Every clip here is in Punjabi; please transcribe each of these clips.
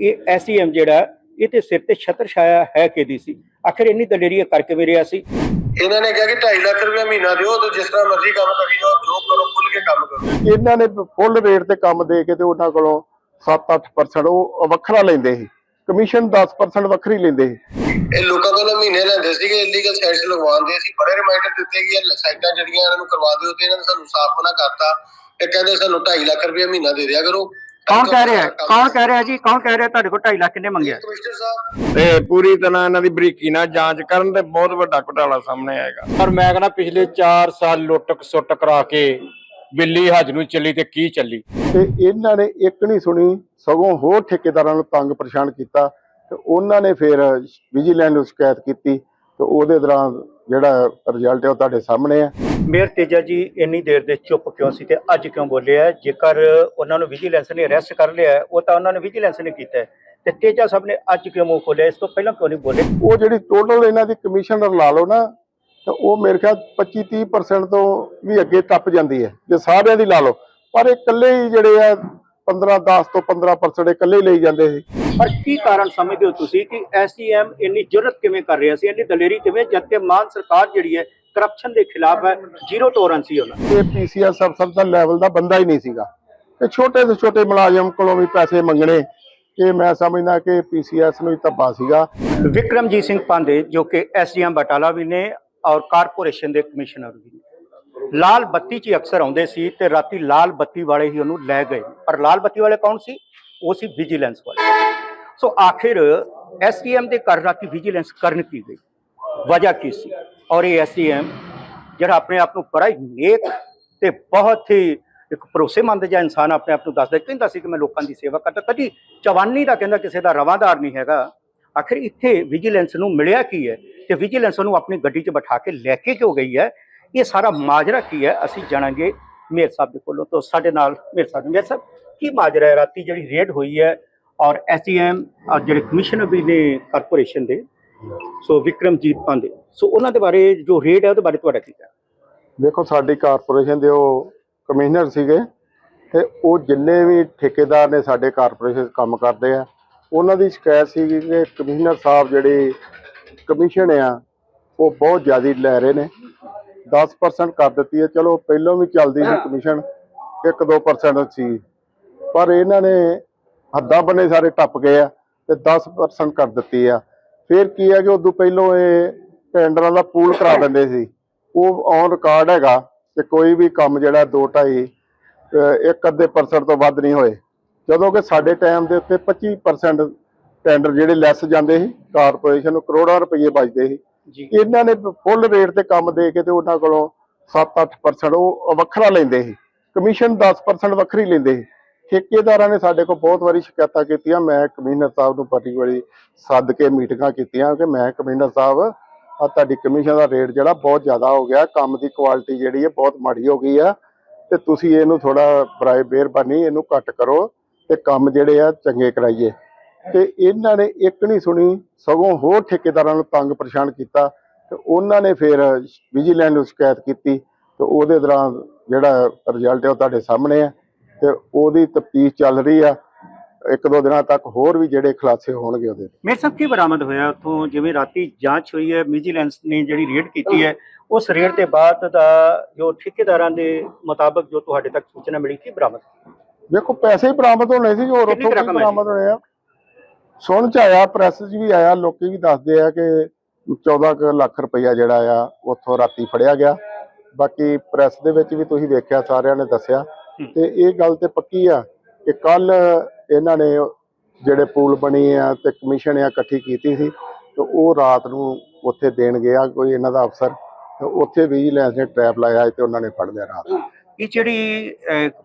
ਇਹ ਐਸਈਐਮ ਜਿਹੜਾ ਇਹ ਤੇ ਸਿਰ ਤੇ ਛਤਰ ਛਾਇਆ ਹੈ ਕਿਹਦੀ ਸੀ? ਆਖਿਰ ਇੰਨੀ ਦਲੇਰੀ ਕਰਕੇ ਵੀ ਰਿਹਾ ਸੀ? ਇਹਨਾਂ ਨੇ ਕਿਹਾ ਕਿ 2.5 ਲੱਖ ਰੁਪਏ ਮਹੀਨਾ ਦਿਓ ਤੇ ਜਿਸ ਤਰ੍ਹਾਂ ਮਰਜ਼ੀ ਕੰਮ ਕਰੀ ਜਾਓ ਜੋ ਕਰੋ ਖੁੱਲ ਕੇ ਕੰਮ ਕਰੋ। ਇਹਨਾਂ ਨੇ ਫੁੱਲ ਰੇਟ ਤੇ ਕੰਮ ਦੇ ਕੇ ਤੇ ਉਹਨਾਂ ਕੋਲੋਂ 7-8% ਉਹ ਵੱਖਰਾ ਲੈਂਦੇ ਸੀ। ਕਮਿਸ਼ਨ 10% ਵੱਖਰੀ ਲੈਂਦੇ ਸੀ। ਇਹ ਲੋਕਾਂ ਕੋਲੋਂ ਮਹੀਨੇ ਲੈਂਦੇ ਸੀਗੇ ਇਲੀਗਲ ਸਾਈਟਸ ਲਗਵਾਉਂਦੇ ਸੀ ਬੜੇ ਰਿਮਾਈਂਡਰ ਦਿੱਤੇ ਕਿ ਇਹ ਸਾਈਟਾਂ ਜਿਹੜੀਆਂ ਇਹਨਾਂ ਨੂੰ ਕਰਵਾ ਦਿਓ ਤੇ ਇਹਨਾਂ ਨੇ ਸਾਨੂੰ ਸਾਫ਼ ਮਨਾ ਕਰਤਾ ਇਹ ਕਹਿੰਦੇ ਸਾਨੂੰ 2.5 ਲੱਖ ਰੁਪਏ ਮਹੀਨਾ ਦੇ ਦਿਆ ਕਰੋ। ਕੌਣ ਕਹਿ ਰਿਹਾ? ਹੈ? ਕੌਣ ਕਹਿ ਰਿਹਾ ਜੀ? ਕੌਣ ਕਹਿ ਰਿਹਾ ਤੁਹਾਡੇ ਕੋਲ 2.5 ਲੱਖ ਕਿੰਨੇ ਮੰਗਿਆ ਕਮਿਸ਼ਨਰ ਸਾਹਿਬ। ਤੇ ਪੂਰੀ ਤਰ੍ਹਾਂ ਇਹਨਾਂ ਦੀ ਬਰੀਕੀ ਨਾਲ ਜਾਂਚ ਕਰਨ ਤੇ ਬਹੁਤ ਵੱਡਾ ਘੁਟਾਲਾ ਸਾਹਮਣੇ ਆਏਗਾ। ਪਰ ਮੈਂ ਕਹਿੰਦਾ ਪਿਛਲੇ 4 ਸਾਲ ਲੁੱਟ ਸੁੱਟ ਕਰਾ ਕੇ ਬਿੱਲੀ ਹੱਜ ਨੂੰ ਚੱਲੀ ਤੇ ਕੀ ਚੱਲੀ? ਤੇ ਇਹਨਾਂ ਨੇ ਇੱਕ ਨਹੀਂ ਸੁਣੀ ਸਗੋਂ ਹੋਰ ਠੇਕੇਦਾਰਾਂ ਨੂੰ ਤੰਗ ਪਰੇਸ਼ਾਨ ਕੀਤਾ ਤੇ ਉਹਨਾਂ ਨੇ ਫਿਰ ਵਿਜੀਲੈਂਸ ਨੂੰ ਸ਼ਿਕਾਇਤ ਕੀਤੀ। ਤੇ ਉਹਦੇ ਦੌਰਾਨ ਜਿਹੜਾ ਰਿਜ਼ਲਟ ਹੈ ਉਹ ਤੁਹਾਡੇ ਸਾਹਮਣੇ ਹੈ। ਮੇਅਰ ਤੇਜਾ ਜੀ ਇੰਨੀ ਦੇਰ ਦੇ ਚੁੱਪ ਕਿਉਂ ਸੀ ਤੇ ਅੱਜ ਕਿਉਂ ਬੋਲੇ ਹੈ? ਜੇਕਰ ਉਹਨਾਂ ਨੂੰ ਵਿਜੀਲੈਂਸ ਨੇ ਅਰੈਸਟ ਕਰ ਲਿਆ ਉਹ ਤਾਂ ਉਹਨਾਂ ਨੇ ਵਿਜੀਲੈਂਸ ਨੇ ਕੀਤਾ ਤੇ ਤੇਜਾ ਸਾਹਿਬ ਨੇ ਅੱਜ ਕਿਉਂ ਮੂੰਹ ਖੋਲਿਆ ਇਸ ਤੋਂ ਪਹਿਲਾਂ ਕਿਉਂ ਨਹੀਂ ਬੋਲੇ? ਉਹ ਜਿਹੜੀ ਟੋਟਲ ਇਹਨਾਂ ਦੀ ਕਮਿਸ਼ਨ ਲਾ ਲਓ ਨਾ ਤਾਂ ਉਹ ਮੇਰੇ ਖਿਆਲ 25-30% ਤੋਂ ਵੀ ਅੱਗੇ ਟੱਪ ਜਾਂਦੀ ਹੈ। ਜੇ ਸਾਰਿਆਂ ਦੀ ਲਾ ਲਓ ਪਰ ਇਹ ਇਕੱਲੇ ਹੀ ਜਿਹੜੇ ਆ 15-10 ਤੋਂ 15% ਇਕੱਲੇ ਹੀ ਲਈ ਜਾਂਦੇ ਸੀ। ਪਰ ਕੀ ਕਾਰਨ ਸਮਝਦੇ ਹੋ ਤੁਸੀਂ ਕਿ ਐਸਡੀਐਮ ਇੰਨੀ ਜੁਰਤ ਕਿਵੇਂ ਕਰ ਰਿਹਾ ਸੀ? ਇੰਨੀ ਦਲੇਰੀ ਕਿਵੇਂ? ਜਦ ਕਿ ਮਾਨ ਸਰਕਾਰ ਜਿਹੜੀ ਹੈ ਕਰਪਸ਼ਨ ਦੇ ਖਿਲਾਫ ਹੈ ਜ਼ੀਰੋ ਟੋਲਰੈਂਸ ਸੀ ਉਹਨਾਂ ਇਹ ਪੀਸੀਆਰ ਅਫਸਰ ਦਾ ਲੈਵਲ ਦਾ ਬੰਦਾ ਹੀ ਨਹੀਂ ਸੀਗਾ। ਤੇ ਛੋਟੇ ਤੋਂ ਛੋਟੇ ਮੁਲਾਜ਼ਮ ਕੋਲੋਂ ਵੀ ਪੈਸੇ ਮੰਗਣੇ ਇਹ ਮੈਂ ਸਮਝਦਾ ਕਿ ਪੀਸੀਐਸ ਨੂੰ ਹੀ ਧੱਬਾ ਸੀਗਾ। ਵਿਕਰਮਜੀਤ ਸਿੰਘ ਪਾਂਡੇ ਜੋ ਕਿ ਐਸਡੀਐਮ ਬਟਾਲਾ ਵੀ ਨੇ ਔਰ ਕਾਰਪੋਰੇਸ਼ਨ ਦੇ ਕਮਿਸ਼ਨਰ ਵੀ ਨੇ। ਲਾਲ ਬੱਤੀ 'ਚ ਹੀ ਅਕਸਰ ਆਉਂਦੇ ਸੀ ਤੇ ਰਾਤੀ ਲਾਲ ਬੱਤੀ ਵਾਲੇ ਹੀ ਉਹਨੂੰ ਲੈ ਗਏ। ਪਰ ਲਾਲ ਬੱਤੀ ਵਾਲੇ ਕੌਣ ਸੀ? ਉਹ ਸੀ ਵਿਜੀਲੈਂਸ ਵਾਲੇ। ਸੋ ਆਖਿਰ ਐਸਡੀਐਮ ਦੇ ਘਰ ਰਾਤੀ ਵਿਜੀਲੈਂਸ ਕਰਨ ਕੀ ਗਈ ਵਜ੍ਹਾ ਕੀ ਸੀ? ਔਰ ਇਹ ਐਸਡੀਐਮ ਜਿਹੜਾ ਆਪਣੇ ਆਪ ਨੂੰ ਬੜਾ ਹੀ ਨੇਕ ਤੇ ਬਹੁਤ ਹੀ ਇੱਕ ਭਰੋਸੇਮੰਦ ਜਿਹਾ ਇਨਸਾਨ ਆਪਣੇ ਆਪ ਨੂੰ ਦੱਸਦਾ ਕਹਿੰਦਾ ਸੀ ਕਿ ਮੈਂ ਲੋਕਾਂ ਦੀ ਸੇਵਾ ਕਰਦਾ। ਕਦੀ ਚਵਾਨੀ ਦਾ ਕਹਿੰਦਾ ਕਿਸੇ ਦਾ ਰਵਾਦਾਰ ਨਹੀਂ ਹੈਗਾ। ਆਖਿਰ ਇੱਥੇ ਵਿਜੀਲੈਂਸ ਨੂੰ ਮਿਲਿਆ ਕੀ ਹੈ? ਤੇ ਵਿਜੀਲੈਂਸ ਨੂੰ ਆਪਣੀ ਗੱਡੀ 'ਚ ਬਿਠਾ ਕੇ ਲੈ ਕੇ ਕਿਉਂ ਗਈ ਹੈ? ਇਹ ਸਾਰਾ ਮਾਜਰਾ ਕੀ ਹੈ? ਅਸੀਂ ਜਾਣਾਂਗੇ ਮੇਰ ਸਾਹਿਬ ਦੇ ਕੋਲੋਂ। ਤੋਂ ਸਾਡੇ ਨਾਲ ਮੇਰ ਸਾਹਿਬ ਮੇਰ ਸਾਹਿਬ, ਕੀ ਮਾਜਰਾ ਹੈ? ਰਾਤੀ ਜਿਹੜੀ ਰੇਡ ਹੋਈ ਹੈ ਔਰ ਐਸਡੀਐਮ ਔਰ ਜਿਹੜੇ ਕਮਿਸ਼ਨਰ ਵੀ ਨੇ ਕਾਰਪੋਰੇਸ਼ਨ ਦੇ, ਸੋ ਵਿਕਰਮਜੀਤ ਪਾਂਡੇ। ਸੋ ਉਹਨਾਂ ਦੇ ਬਾਰੇ ਜੋ ਰੇਡ ਹੈ, ਉਹਦੇ ਬਾਰੇ ਤੁਹਾਡਾ ਕੀ ਕਹਿਣਾ? ਦੇਖੋ, ਸਾਡੀ ਕਾਰਪੋਰੇਸ਼ਨ ਦੇ ਉਹ ਕਮਿਸ਼ਨਰ ਸੀਗੇ ਤੇ ਉਹ ਜਿੰਨੇ ਵੀ ਠੇਕੇਦਾਰ ਨੇ ਸਾਡੇ ਕਾਰਪੋਰੇਸ਼ਨ ਕੰਮ ਕਰਦੇ ਆ, ਉਹਨਾਂ ਦੀ ਸ਼ਿਕਾਇਤ ਸੀ ਕਿ ਕਮਿਸ਼ਨਰ ਸਾਹਿਬ ਜਿਹੜੇ ਕਮਿਸ਼ਨ ਆ, ਉਹ ਬਹੁਤ ਜ਼ਿਆਦਾ ਲੈ ਰਹੇ ਨੇ। 10% ਕਰ ਦਿੱਤੀ ਹੈ। ਚਲੋ ਪਹਿਲਾਂ ਵੀ ਚੱਲਦੀ ਸੀ ਕਮਿਸ਼ਨ 1-2% ਸੀ। ਪਰ ਇਹਨਾਂ ਨੇ ਹੱਦਾਂ ਬੰਨੇ ਸਾਰੇ ਟੱਪ ਗਏ ਆ ਤੇ 10% ਕਰ ਦਿੱਤੀ ਆ। ਫਿਰ ਕੀ ਹੈ ਕਿ ਉਦੋਂ ਪਹਿਲਾਂ ਇਹ ਟੈਂਡਰਾਂ ਦਾ ਪੂਲ ਕਰਾ ਦਿੰਦੇ ਸੀ। ਉਹ ਔਨ ਰਿਕਾਰਡ ਹੈਗਾ ਕਿ ਕੋਈ ਵੀ ਕੰਮ ਜਿਹੜਾ 2.5 ਇੱਕ ਅੱਧੇ ਪਰਸੈਂਟ ਤੋਂ ਵੱਧ ਨਹੀਂ ਹੋਏ। ਜਦੋਂ ਕਿ ਸਾਡੇ ਟਾਈਮ ਦੇ ਉੱਤੇ 25% ਟੈਂਡਰ ਜਿਹੜੇ ਲੈਸ ਜਾਂਦੇ ਸੀ ਕਾਰਪੋਰੇਸ਼ਨ ਨੂੰ ਕਰੋੜਾਂ ਰੁਪਏ ਬਚਦੇ ਸੀ। ਇਹਨਾਂ ਨੇ ਫੁੱਲ ਰੇਟ ਤੇ ਕੰਮ ਦੇ ਕੇ ਤੇ ਉਹਨਾਂ ਕੋਲੋਂ 7-8% ਉਹ ਵੱਖਰਾ ਲੈਂਦੇ ਸੀ। ਕਮਿਸ਼ਨ 10% ਵੱਖਰੀ ਲੈਂਦੇ ਸੀ। ਠੇਕੇਦਾਰਾਂ ਨੇ ਸਾਡੇ ਕੋਲ ਬਹੁਤ ਵਾਰੀ ਸ਼ਿਕਾਇਤਾਂ ਕੀਤੀਆਂ। ਮੈਂ ਕਮਿਸ਼ਨਰ ਸਾਹਿਬ ਨੂੰ ਪਰਟੀਕੁਲਰਲੀ ਸੱਦ ਕੇ ਮੀਟਿੰਗਾਂ ਕੀਤੀਆਂ ਕਿ ਮੈਂ ਕਮਿਸ਼ਨਰ ਸਾਹਿਬ ਆ ਤੁਹਾਡੀ ਕਮਿਸ਼ਨ ਦਾ ਰੇਟ ਜਿਹੜਾ ਬਹੁਤ ਜ਼ਿਆਦਾ ਹੋ ਗਿਆ। ਕੰਮ ਦੀ ਕੁਆਲਿਟੀ ਜਿਹੜੀ ਹੈ ਬਹੁਤ ਮਾੜੀ ਹੋ ਗਈ ਆ। ਤੇ ਤੁਸੀਂ ਇਹਨੂੰ ਥੋੜਾ ਬਰਾਏ ਮਿਹਰਬਾਨੀ, ਇਹਨੂੰ ਘੱਟ ਕਰੋ ਤੇ ਕੰਮ ਜਿਹੜੇ ਆ ਚੰਗੇ ਕਰਾਈਏ। ਤੇ ਇਹਨਾਂ ਨੇ ਇੱਕ ਨਹੀਂ ਸੁਣੀ ਸਗੋਂ ਹੋਰ ਠੇਕੇਦਾਰਾਂ ਨੂੰ ਤੰਗ ਪਰੇਸ਼ਾਨ ਕੀਤਾ ਤੇ ਉਹਨਾਂ ਨੇ ਫਿਰ ਵਿਜੀਲੈਂਸ ਨੂੰ ਸ਼ਿਕਾਇਤ ਕੀਤੀ ਤੇ ਉਹਦੇ ਦੌਰਾਨ ਜਿਹੜਾ ਰਿਜ਼ਲਟ ਹੈ ਉਹ ਤੁਹਾਡੇ ਸਾਹਮਣੇ ਹੈ ਤੇ ਉਹਦੀ ਤਫਤੀਸ਼ ਚੱਲ ਰਹੀ ਆ ਇੱਕ ਦੋ ਦਿਨਾਂ ਤੱਕ ਹੋਰ ਵੀ ਜਿਹੜੇ ਖੁਲਾਸੇ ਹੋਣਗੇ ਉਹਦੇ ਮੇਰੇ ਸਾਹਿਬ ਕੀ ਬਰਾਮਦ ਹੋਇਆ ਉੱਥੋਂ? ਜਿਵੇਂ ਰਾਤੀ ਜਾਂਚ ਹੋਈ ਹੈ ਵਿਜੀਲੈਂਸ ਨੇ ਜਿਹੜੀ ਰੇਡ ਕੀਤੀ ਹੈ ਉਸ ਰੇਡ ਦੇ ਬਾਅਦ ਦਾ ਜੋ ਠੇਕੇਦਾਰਾਂ ਦੇ ਮੁਤਾਬਕ ਜੋ ਤੁਹਾਡੇ ਤੱਕ ਸੂਚਨਾ ਮਿਲੀ ਕੀ ਬਰਾਮਦ? ਵੇਖੋ ਪੈਸੇ ਹੀ ਬਰਾਮਦ ਹੋਣੇ ਸੀ ਹੋਰ ਉੱਥੋਂ ਹੈ ਬਰਾਮਦ ਹੋਣੇ ਆ? ਸੁਣ ਚ ਆਇਆ ਪ੍ਰੈਸ 'ਚ ਵੀ ਆਇਆ, ਲੋਕੀ ਵੀ ਦੱਸਦੇ ਆ ਕਿ 14 ਕੁ ਲੱਖ ਰੁਪਈਆ ਜਿਹੜਾ ਆ, ਉੱਥੋਂ ਰਾਤੀ ਫੜਿਆ ਗਿਆ। ਬਾਕੀ ਪ੍ਰੈਸ ਦੇ ਵਿੱਚ ਵੀ ਤੁਸੀਂ ਵੇਖਿਆ, ਸਾਰਿਆਂ ਨੇ ਦੱਸਿਆ। ਤੇ ਇਹ ਗੱਲ ਤੇ ਪੱਕੀ ਆ ਕਿ ਕੱਲ ਇਹਨਾਂ ਨੇ ਜਿਹੜੇ ਪੂਲ ਬਣੀ ਆ ਤੇ ਕਮਿਸ਼ਨ ਆ, ਇਕੱਠੀ ਕੀਤੀ ਸੀ, ਤੇ ਉਹ ਰਾਤ ਨੂੰ ਉੱਥੇ ਦੇਣ ਗਿਆ ਕੋਈ ਇਹਨਾਂ ਦਾ ਅਫਸਰ। ਤੇ ਉੱਥੇ ਵਿਜੀਲੈਂਸ ਨੇ ਟ੍ਰੈਪ ਲਾਇਆ ਤੇ ਉਹਨਾਂ ਨੇ ਫੜ ਲਿਆ ਰਾਤ ਨੂੰ। ਇਹ ਜਿਹੜੀ